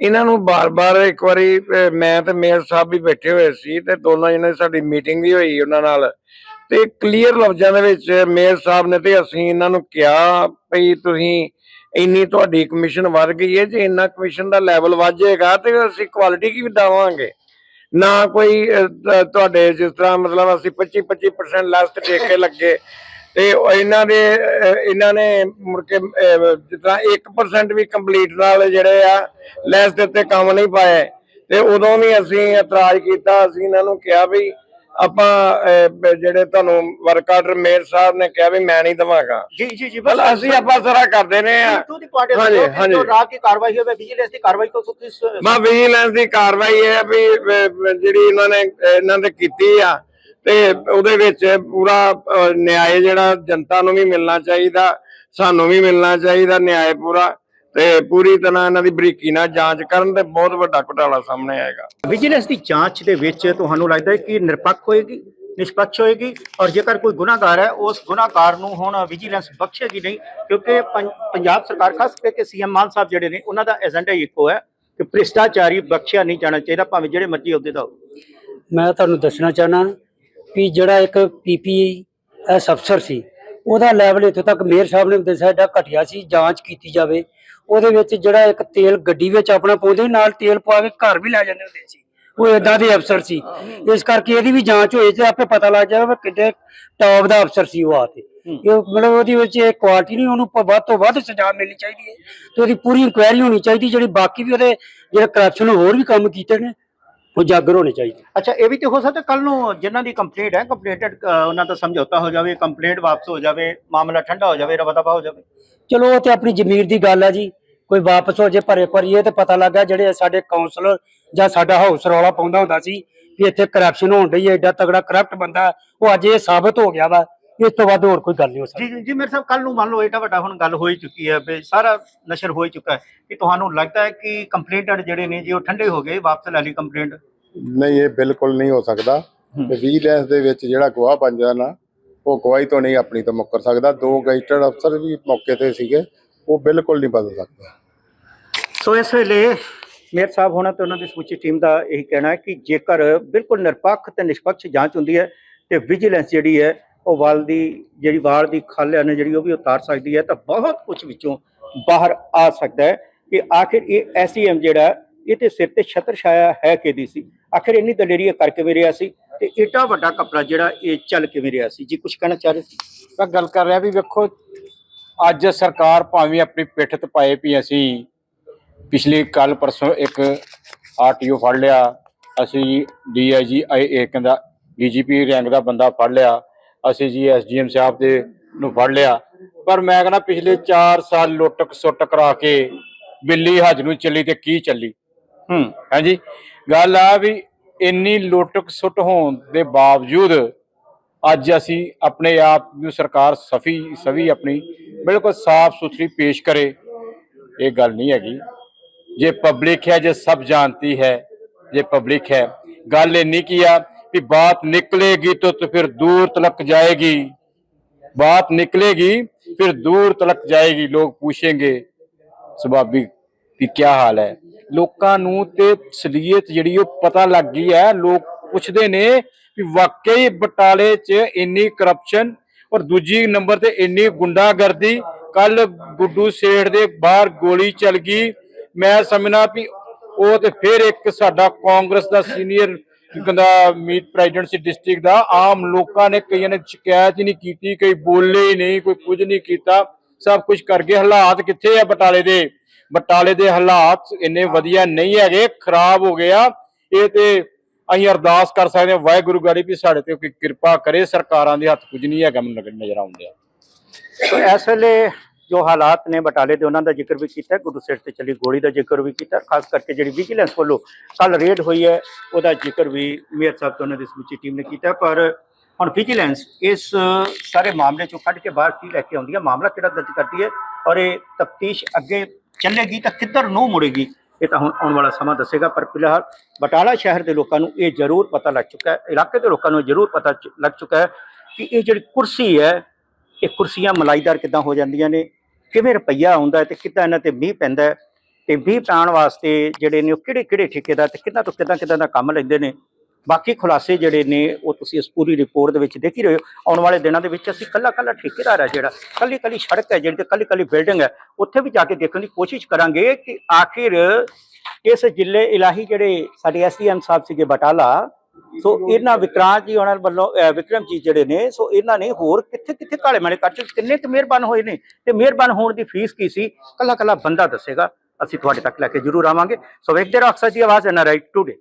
ਇਹਨਾਂ ਨੂੰ ਬਾਰ-ਬਾਰ ਇੱਕ ਵਾਰੀ ਮੈਂ ਤੇ ਮੇਅਰ ਸਾਹਿਬ ਵੀ ਬੈਠੇ ਹੋਏ ਸੀ ਤੇ ਦੋਨਾਂ ਜਣੇ ਸਾਡੀ ਮੀਟਿੰਗ ਵੀ ਹੋਈ ਉਹਨਾਂ ਨਾਲ। ਤੇ ਕਲੀਅਰ ਲਫ਼ਜ਼ਾਂ ਦੇ ਵਿੱਚ ਮੇਅਰ ਸਾਹਿਬ ਨੇ ਤੇ ਅਸੀਂ ਇਹਨਾਂ ਨੂੰ ਕਿਹਾ ਭਈ ਤੁਸੀਂ ਇੰਨੀ ਤੁਹਾਡੀ ਕਮਿਸ਼ਨ ਵੱਧ ਗਈ ਹੈ, ਜੇ ਇੰਨਾ ਕਮਿਸ਼ਨ ਦਾ ਲੈਵਲ ਵੱਧ ਜਾਏਗਾ ਤੇ ਅਸੀਂ ਕੁਆਲਿਟੀ ਕੀ ਦੇਵਾਂਗੇ ਨਾ ਕੋਈ ਤੁਹਾਡੇ ਜਿਸ ਤਰ੍ਹਾਂ ਮਤਲਬ ਅਸੀਂ 25 25% ਲੈਸ ਤੇ ਠੇਕੇ ਲੱਗੇ ਤੇ ਇਹਨਾਂ ਦੇ ਇਹਨਾਂ ਨੇ ਮੁੜ ਕੇ ਤਰ੍ਹਾਂ 1% ਵੀ ਕੰਪਲੀਟ ਨਾਲ ਜਿਹੜੇ ਆ ਲੈਸ ਦੇ ਉੱਤੇ ਕੰਮ ਨਹੀਂ ਪਾਏ। ਤੇ ਉਦੋਂ ਵੀ ਅਸੀਂ ਇਤਰਾਜ਼ ਕੀਤਾ ਅਸੀਂ ਇਹਨਾਂ ਨੂੰ ਕਿਹਾ ਵੀ ਆਪਾਂ ਜਿਹੜੇ ਤੁਹਾਨੂੰ ਵਰਕ ਆਰਡਰ ਮੇਅਰ ਸਾਹਿਬ ਨੇ ਕਿਹਾ ਵੀ ਮੈਂ ਨਹੀਂ ਦਵਾਂਗਾ। ਜੀ ਜੀ ਜੀ ਬਸ ਅਸੀਂ ਆਪਾਂ ਸਾਰਾ ਕਰਦੇ ਨੇ ਆ ਹਾਂਜੀ, ਹਾਂਜੀ। ਰਾਤ ਦੀ ਕਾਰਵਾਈ ਹੋਵੇ ਵਿਜੀਲੈਂਸ ਦੀ ਕਾਰਵਾਈ ਤੋਂ ਤੁਸੀਂ ਮੈਂ ਵਿਜੀਲੈਂਸ ਦੀ ਕਾਰਵਾਈ ਹੈ ਵੀ ਜਿਹੜੀ ਇਹਨਾਂ ਨੇ ਇਹਨਾਂ ਨੇ ਕੀਤੀ ਆ ਤੇ ਉਹਦੇ ਵਿੱਚ ਪੂਰਾ ਅਹ, ਨਿਆਂ ਜਿਹੜਾ ਜਨਤਾ ਨੂੰ ਵੀ ਮਿਲਣਾ ਚਾਹੀਦਾ ਸਾਨੂੰ ਵੀ ਮਿਲਣਾ ਚਾਹੀਦਾ ਨਿਆਂ ਪੂਰਾ ਤੇ ਪੂਰੀ ਤਰ੍ਹਾਂ ਇਹਨਾਂ ਦੀ ਬਰੀਕੀ ਨਾਲ ਜਾਂਚ ਕਰਨ ਤੇ ਬਹੁਤ ਵੱਡਾ ਘੁਟਾਲਾ ਸਾਹਮਣੇ ਆਏਗਾ। ਵਿਜੀਲੈਂਸ ਦੀ ਜਾਂਚ ਦੇ ਵਿੱਚ ਤੁਹਾਨੂੰ ਲੱਗਦਾ ਹੈ ਕਿ ਨਿਰਪੱਖ ਹੋਏਗੀ ਨਿਸ਼ਪਕਸ਼ ਹੋਏਗੀ ਔਰ ਜੇਕਰ ਕੋਈ ਗੁਨਾਹਗਾਰ ਹੈ ਉਸ ਗੁਨਾਹਗਾਰ ਨੂੰ ਹੁਣ ਵਿਜੀਲੈਂਸ ਬਖਸ਼ੇਗੀ ਨਹੀਂ ਕਿਉਂਕਿ ਪੰਜਾਬ ਸਰਕਾਰ ਖਾਸ ਕਰਕੇ ਸੀਐਮ ਮਾਨ ਸਾਹਿਬ ਜਿਹੜੇ ਨੇ ਉਹਨਾਂ ਦਾ ਏਜੰਡਾ ਇੱਕੋ ਹੈ ਕਿ ਭ੍ਰਿਸ਼ਟਾਚਾਰੀ ਬਖਸ਼ਿਆ ਨਹੀਂ ਜਾਣਾ ਚਾਹੀਦਾ ਭਾਵੇਂ ਜਿਹੜੇ ਮਰਜ਼ੀ ਅਹੁਦੇ ਦਾ ਹੋਵੇ। ਮੈਂ ਤੁਹਾਨੂੰ ਦੱਸਣਾ ਚਾਹਨਾ ਕਿ ਜਿਹੜਾ ਇੱਕ ਪੀਪੀ ਐਸ ਅਫਸਰ ਸੀ, ਉਹਦਾ ਲੈਵਲ ਇੱਥੋਂ ਤੱਕ ਮੇਅਰ ਸਾਹਿਬ ਨੇ ਦੱਸਿਆ ਏਡਾ ਘਟਿਆ ਸੀ, ਜਾਂਚ ਕੀਤੀ ਜਾਵੇ, ਉਹਦੇ ਵਿੱਚ ਜਿਹੜਾ ਇੱਕ ਤੇਲ ਗੱਡੀ ਵਿੱਚ ਆਪਣਾ ਪਾਉਂਦੇ ਨਾਲ ਤੇਲ ਪਵਾ ਕੇ ਘਰ ਵੀ ਲੈ ਜਾਂਦੇ ਹੁੰਦੇ ਸੀ, ਉਹ ਏਦਾਂ ਦੇ ਅਫਸਰ ਸੀ। ਇਸ ਕਰਕੇ ਇਹਦੀ ਵੀ ਜਾਂਚ ਹੋਏ ਤੇ ਆਪੇ ਪਤਾ ਲੱਗ ਜਾਵੇ ਕਿ ਕਿੱਡੇ ਟੌਪ ਦਾ ਅਫਸਰ ਸੀ ਉਹ ਆ ਤੇ ਇਹ ਮਤਲਬ ਉਹਦੀ ਵਿੱਚ ਇਹ ਕੁਆਲਿਟੀ ਨਹੀਂ, ਉਹਨੂੰ ਵੱਧ ਤੋਂ ਵੱਧ ਸਜ਼ਾ ਮਿਲਣੀ ਚਾਹੀਦੀ ਹੈ ਤੇ ਉਹਦੀ ਪੂਰੀ ਇਨਕੁਆਇਰੀ ਹੋਣੀ ਚਾਹੀਦੀ, ਜਿਹੜੀ ਬਾਕੀ ਵੀ ਉਹਦੇ ਜਿਹੜੇ ਕਰਪਸ਼ਨ ਹੋਰ ਵੀ ਕੰਮ ਕੀਤੇ ਨੇ ਉਹ ਜਾਗਰ ਹੋਣੇ ਚਾਹੀਦੇ। ਅੱਛਾ ਇਹ ਵੀ ਤੇ ਹੋ ਸਕਦਾ ਕੱਲ ਨੂੰ ਜਿਨ੍ਹਾਂ ਦੀ ਕੰਪਲੇਂਟ ਹੈ ਕੰਪਲੇਂਟਡ ਉਹਨਾਂ ਦਾ ਸਮਝੌਤਾ ਹੋ ਜਾਵੇ ਕੰਪਲੇਂਟ ਵਾਪਸ ਹੋ ਜਾਵੇ ਮਾਮਲਾ ਠੰਡਾ ਹੋ ਜਾਵੇ ਦਫਾ ਹੋ ਜਾਵੇ। ਚਲੋ ਉਹ ਤੇ ਆਪਣੀ ਜ਼ਮੀਰ ਦੀ ਗੱਲ ਹੈ ਜੀ। ਕੋਈ ਵਾਪਸ ਹੋ ਜੇ ਭਰੇ ਭਰੀਏ ਤੇ ਪਤਾ ਲੱਗਾ ਜਿਹੜੇ ਸਾਡੇ ਕਾਉਂਸਲਰ ਜਾਂ ਸਾਡਾ ਹਾਊਸ ਰੌਲਾ ਪਾਉਂਦਾ ਹੁੰਦਾ ਸੀ ਕਿ ਇੱਥੇ ਕਰਪਸ਼ਨ ਹੋਣ ਡਈ ਹੈ ਐਡਾ ਤਗੜਾ ਕਰਪਟ ਬੰਦਾ ਉਹ ਅੱਜ ਇਹ ਸਾਬਤ ਹੋ ਗਿਆ ਵਾ। ਇਸ ਤੋਂ ਵੱਧ ਹੋਰ ਕੋਈ ਗੱਲ ਨਹੀਂ ਹੋ ਸਕਦੀ। ਜੀ ਜੀ- ਮੇਰੇ ਸਾਹਿਬ ਕੱਲ ਨੂੰ ਮੰਨ ਲਓ ਏਡਾ ਵੱਡਾ ਹੁਣ ਗੱਲ ਹੋ ਹੀ ਚੁੱਕੀ ਹੈ ਵੀ ਸਾਰਾ ਨਸ਼ਰ ਹੋ ਹੀ ਚੁੱਕਾ ਹੈ। ਕਿ ਤੁਹਾਨੂੰ ਲੱਗਦਾ ਹੈ ਕਿ ਕੰਪਲੇਂਟਡ ਜਿਹੜੇ ਨੇ ਜੀ ਉਹ ਠੰਡੇ ਹੋ ਗਏ ਵਾਪਸ ਲੈ ਲਈ ਕੰਪਲੇਂਟ ਨਹੀਂ ਇਹ ਬਿਲਕੁਲ ਨਹੀਂ ਹੋ ਸਕਦਾ। ਤੇ ਵਿਜੀਲੈਂਸ ਦੇ ਵਿੱਚ ਜਿਹੜਾ ਗਵਾਹ ਬਣ ਜਾਣਾ ਉਹ ਗਵਾਹੀ ਤੋਂ ਨਹੀਂ ਆਪਣੀ ਤੋਂ ਮੁੱਕਰ ਸਕਦਾ। ਦੋ ਗੈਜ਼ਟਡ ਅਫਸਰ ਵੀ ਮੌਕੇ ਤੇ ਸੀਗੇ ਉਹ ਬਿਲਕੁਲ ਨਹੀਂ ਬਦਲ ਸਕਦਾ। ਸੋ ਇਸ ਵੇਲੇ ਮੇਅਰ ਸਾਹਿਬ ਹੋਣਾ ਤੇ ਉਹਨਾਂ ਦੀ ਸਮੁੱਚੀ ਟੀਮ ਦਾ ਇਹੀ ਕਹਿਣਾ ਹੈ ਕਿ ਜੇਕਰ ਬਿਲਕੁਲ ਨਿਰਪੱਖ ਤੇ ਨਿਸ਼ਪਕਸ਼ ਜਾਂਚ ਹੁੰਦੀ ਹੈ ਤੇ ਵਿਜੀਲੈਂਸ ਜਿਹੜੀ ਹੈ ਉਹ ਵਾਲ ਦੀ ਜਿਹੜੀ ਵਾਲ ਦੀ ਖਾਲਿਆਂ ਨੇ ਜਿਹੜੀ ਉਹ ਵੀ ਉਤਾਰ ਸਕਦੀ ਹੈ ਤਾਂ ਬਹੁਤ ਕੁਝ ਵਿੱਚੋਂ ਬਾਹਰ ਆ ਸਕਦਾ ਹੈ ਕਿ ਆਖਿਰ ਇਹ ਐਸਈਐਮ ਜਿਹੜਾ ਇਹ ਤੇ ਸਿਰ ਤੇ ਛਤਰ ਛਾਇਆ ਹੈ ਕਿਹਦੀ ਸੀ? ਆਖਿਰ ਇੰਨੀ ਦਲੇਰੀ ਇਹ ਕਰ ਕਿਵੇਂ ਰਿਹਾ ਸੀ? ਤੇ ਏਡਾ ਵੱਡਾ ਕਪੜਾ ਜਿਹੜਾ ਇਹ ਚੱਲ ਕਿਵੇਂ ਰਿਹਾ ਸੀ? ਜੀ ਕੁਝ ਕਹਿਣਾ ਚਾਹ ਰਹੇ ਸੀ? ਮੈਂ ਗੱਲ ਕਰ ਰਿਹਾ ਵੀ ਵੇਖੋ, ਅੱਜ ਸਰਕਾਰ ਭਾਵੇਂ ਆਪਣੀ ਪਿੱਠ ਤੇ ਪਾਏ ਵੀ ਅਸੀਂ, ਪਿਛਲੇ ਕੱਲ ਪਰਸੋਂ ਇੱਕ ਆਰਟੀਓ ਫੜ ਲਿਆ, ਅਸੀਂ ਡੀਆਈਜੀ, ਆਈ ਇੱਕ ਦਾ ਡੀਜੀਪੀ ਰੈਂਕ ਦਾ ਬੰਦਾ ਫੜ ਲਿਆ, ਅਸੀਂ ਜੀ ਐਸਡੀਐਮ ਸਾਹਿਬ ਦੇ ਨੂੰ ਫੜ ਲਿਆ। ਪਰ ਮੈਂ ਕਹਿੰਦਾ ਪਿਛਲੇ 4 ਸਾਲ ਲੁੱਟ ਸੁੱਟ ਕਰਾ ਕੇ ਬਿੱਲੀ ਹੱਜ ਨੂੰ ਚੱਲੀ ਤੇ ਕੀ ਚੱਲੀ? ਹੂੰ ਹਾਂਜੀ ਗੱਲ ਆ ਵੀ ਇੰਨੀ ਲੁੱਟ ਸੁੱਟ ਹੋਣ ਦੇ ਬਾਵਜੂਦ ਅੱਜ ਅਸੀਂ ਆਪਣੇ ਆਪ ਨੂੰ ਸਰਕਾਰ ਸਫੀ ਸਵੀ ਆਪਣੀ ਬਿਲਕੁਲ ਸਾਫ ਸੁਥਰੀ ਪੇਸ਼ ਕਰੇ ਇਹ ਗੱਲ ਨਹੀਂ ਹੈਗੀ ਜੇ ਪਬਲਿਕ ਹੈ ਜੇ ਸਭ ਜਾਣਤੀ ਹੈ ਜੇ ਪਬਲਿਕ ਹੈ ਗੱਲ ਇੰਨੀ ਕੀ ਆ कि बात निकलेगी तो तो फिर दूर तलक जाएगी बात निकलेगी फिर दूर तलक जाएगी लोग पूछेंगे ਸੁਭਾਵਿਕ ਵੀ ਕੀ ਹਾਲ ਹੈ ਲੋਕਾਂ ਨੂੰ ਤੇ ਅਸਲੀਅਤ ਜਿਹੜੀ ਉਹ ਪਤਾ ਲੱਗ ਗਈ ਹੈ। ਲੋਕ ਪੁੱਛਦੇ ਨੇ ਵੀ ਵਾਕਈ ਬਟਾਲੇ 'ਚ ਇੰਨੀ ਕਰਪਸ਼ਨ ਔਰ ਦੂਜੀ ਨੰਬਰ ਤੇ ਇੰਨੀ ਗੁੰਡਾਗਰਦੀ, ਕੱਲ ਗੁੱਡੂ ਸੇਠ ਦੇ ਬਾਹਰ ਗੋਲੀ ਚੱਲ ਗਈ। ਮੈਂ ਸਮਝਣਾ ਵੀ ਉਹ ਤੇ ਫਿਰ ਇੱਕ ਸਾਡਾ ਕਾਂਗਰਸ ਦਾ ਸੀਨੀਅਰ ਕਹਿੰਦਾ ਮੀਟ ਪ੍ਰੈਜ਼ੀਡੈਂਟ ਸੀ ਡਿਸਟ੍ਰਿਕਟ ਦਾ, ਆਮ ਲੋਕਾਂ ਨੇ ਕਈਆਂ ਨੇ ਸ਼ਿਕਾਇਤ ਹੀ ਨਹੀਂ ਕੀਤੀ, ਕਈ ਬੋਲੇ ਹੀ ਨਹੀਂ, ਕੋਈ ਕੁਝ ਨਹੀਂ ਕੀਤਾ। ਸਭ ਕੁਝ ਕਰ ਗਏ। ਹਾਲਾਤ ਕਿੱਥੇ ਆ ਬਟਾਲੇ ਦੇ? ਬਟਾਲੇ ਦੇ ਹਾਲਾਤ ਇੰਨੇ ਵਧੀਆ ਨਹੀਂ ਹੈਗੇ ਖਰਾਬ ਹੋ ਗਏ ਆ। ਇਹ ਤੇ ਅਸੀਂ ਅਰਦਾਸ ਕਰ ਸਕਦੇ ਹਾਂ ਵਾਹਿਗੁਰੂ ਗਾੜੀ ਵੀ ਸਾਡੇ ਤੇ ਕੋਈ ਕਿਰਪਾ ਕਰੇ ਸਰਕਾਰਾਂ ਦੇ ਹੱਥ ਕੁਝ ਨਹੀਂ ਹੈਗਾ ਮੈਨੂੰ ਨਜ਼ਰ ਆਉਂਦਾ ਸੋ ਇਸ ਵੇਲੇ ਜੋ ਹਾਲਾਤ ਨੇ ਬਟਾਲੇ ਦੇ ਉਹਨਾਂ ਦਾ ਜ਼ਿਕਰ ਵੀ ਕੀਤਾ ਹੈ, ਗੁੱਡੂ ਤੇ ਚੱਲੀ ਗੋਲੀ ਦਾ ਜ਼ਿਕਰ ਵੀ ਕੀਤਾ ਖਾਸ ਕਰਕੇ ਜਿਹੜੀ ਵਿਜੀਲੈਂਸ ਵੱਲੋਂ ਕੱਲ ਰੇਡ ਹੋਈ ਹੈ ਉਹਦਾ ਜ਼ਿਕਰ ਵੀ ਮੇਅਰ ਸਾਹਿਬ ਤੋਂ ਉਹਨਾਂ ਦੀ ਸਮੁੱਚੀ ਟੀਮ ਨੇ ਕੀਤਾ ਪਰ ਹੁਣ ਵਿਜੀਲੈਂਸ ਇਸ ਸਾਰੇ ਮਾਮਲੇ ਚੋਂ ਕੱਢ ਕੇ ਬਾਹਰ ਕੀ ਲੈ ਕੇ ਆਉਂਦੀ ਹੈ ਮਾਮਲਾ ਕਿਹੜਾ ਦਰਜ ਕਰਦੀ ਹੈ? ਔਰ ਇਹ ਤਫਤੀਸ਼ ਅੱਗੇ ਚੱਲੇਗੀ ਤਾਂ ਕਿੱਧਰ ਨੂੰ ਮੁੜੇਗੀ? ਇਹ ਤਾਂ ਹੁਣ ਆਉਣ ਵਾਲਾ ਸਮਾਂ ਦੱਸੇਗਾ, ਪਰ ਫਿਲਹਾਲ ਬਟਾਲਾ ਸ਼ਹਿਰ ਦੇ ਲੋਕਾਂ ਨੂੰ ਇਹ ਜ਼ਰੂਰ ਪਤਾ ਲੱਗ ਚੁੱਕਾ ਹੈ, ਇਲਾਕੇ ਦੇ ਲੋਕਾਂ ਨੂੰ ਜ਼ਰੂਰ ਪਤਾ ਲੱਗ ਚੁੱਕਾ ਹੈ ਕਿ ਇਹ ਜਿਹੜੀ ਕੁਰਸੀ ਹੈ, ਇਹ ਕੁਰਸੀਆਂ ਮਲਾਈਦਾਰ ਕਿੱਦਾਂ ਹੋ ਜਾਂਦੀਆਂ ਨੇ, ਕਿਵੇਂ ਰੁਪਈਆ ਆਉਂਦਾ ਹੈ ਤੇ ਕਿੱਦਾਂ ਇਹਨਾਂ ਤੇ ਮੀਂਹ ਪੈਂਦਾ ਹੈ ਤੇ ਮੀਂਹ ਪੈਣ ਵਾਸਤੇ ਜਿਹੜੇ ਨੇ ਉਹ ਕਿਹੜੇ ਕਿਹੜੇ ਠੇਕੇਦਾਰ ਤੇ ਕਿੱਦਾਂ ਤੋਂ ਕਿੱਦਾਂ ਕਿੱਦਾਂ ਦਾ ਕੰਮ ਲੈਂਦੇ ਨੇ ਬਾਕੀ ਖੁਲਾਸੇ ਜਿਹੜੇ ਨੇ ਉਹ ਤੁਸੀਂ ਇਸ ਪੂਰੀ ਰਿਪੋਰਟ ਦੇ ਵਿੱਚ ਦੇਖ ਹੀ ਰਹੇ ਹੋ। ਆਉਣ ਵਾਲੇ ਦਿਨਾਂ ਦੇ ਵਿੱਚ ਅਸੀਂ ਕੱਲਾ ਕੱਲਾ ਠੇਕੇਦਾਰ ਹੈ ਜਿਹੜਾ ਕੱਲੀ ਕੱਲੀ ਸੜਕ ਹੈ, ਜਿਹੜੀ ਤੇ ਕੱਲੀ ਕੱਲੀ ਬਿਲਡਿੰਗ ਹੈ, ਉੱਥੇ ਵੀ ਜਾ ਕੇ ਦੇਖਣ ਦੀ ਕੋਸ਼ਿਸ਼ ਕਰਾਂਗੇ ਕਿ ਆਖਿਰ ਇਸ ਜ਼ਿਲ੍ਹੇ ਇਲਾਹੀ ਜਿਹੜੇ ਸਾਡੇ ਐਸਡੀਐਮ ਸਾਹਿਬ ਸੀਗੇ ਬਟਾਲਾ, ਸੋ ਇਹਨਾਂ ਵਿਕਰਾਂਤ ਜੀ ਉਹਨਾਂ ਵੱਲੋਂ ਵਿਕਰਮ ਜੀ ਜਿਹੜੇ ਨੇ, ਸੋ ਇਹਨਾਂ ਨੇ ਹੋਰ ਕਿੱਥੇ ਕਿੱਥੇ ਕਾਲੇ ਮਾਲੇ ਕਰ ਚੁੱਕੇ ਕਿੰਨੇ ਕੁ ਮਿਹਰਬਾਨ ਹੋਏ ਨੇ ਤੇ ਮਿਹਰਬਾਨ ਹੋਣ ਦੀ ਫੀਸ ਕੀ ਸੀ ਕੱਲਾ ਕੱਲਾ ਬੰਦਾ ਦੱਸੇਗਾ। ਅਸੀਂ ਤੁਹਾਡੇ ਤੱਕ ਲੈ ਕੇ ਜ਼ਰੂਰ ਆਵਾਂਗੇ। ਸੋ ਵੇਖਦੇ ਰਹੋ ਅਕਸਰ ਦੀ ਆਵਾਜ਼ ਐਨਆਰਆਈ ਟੂਡੇ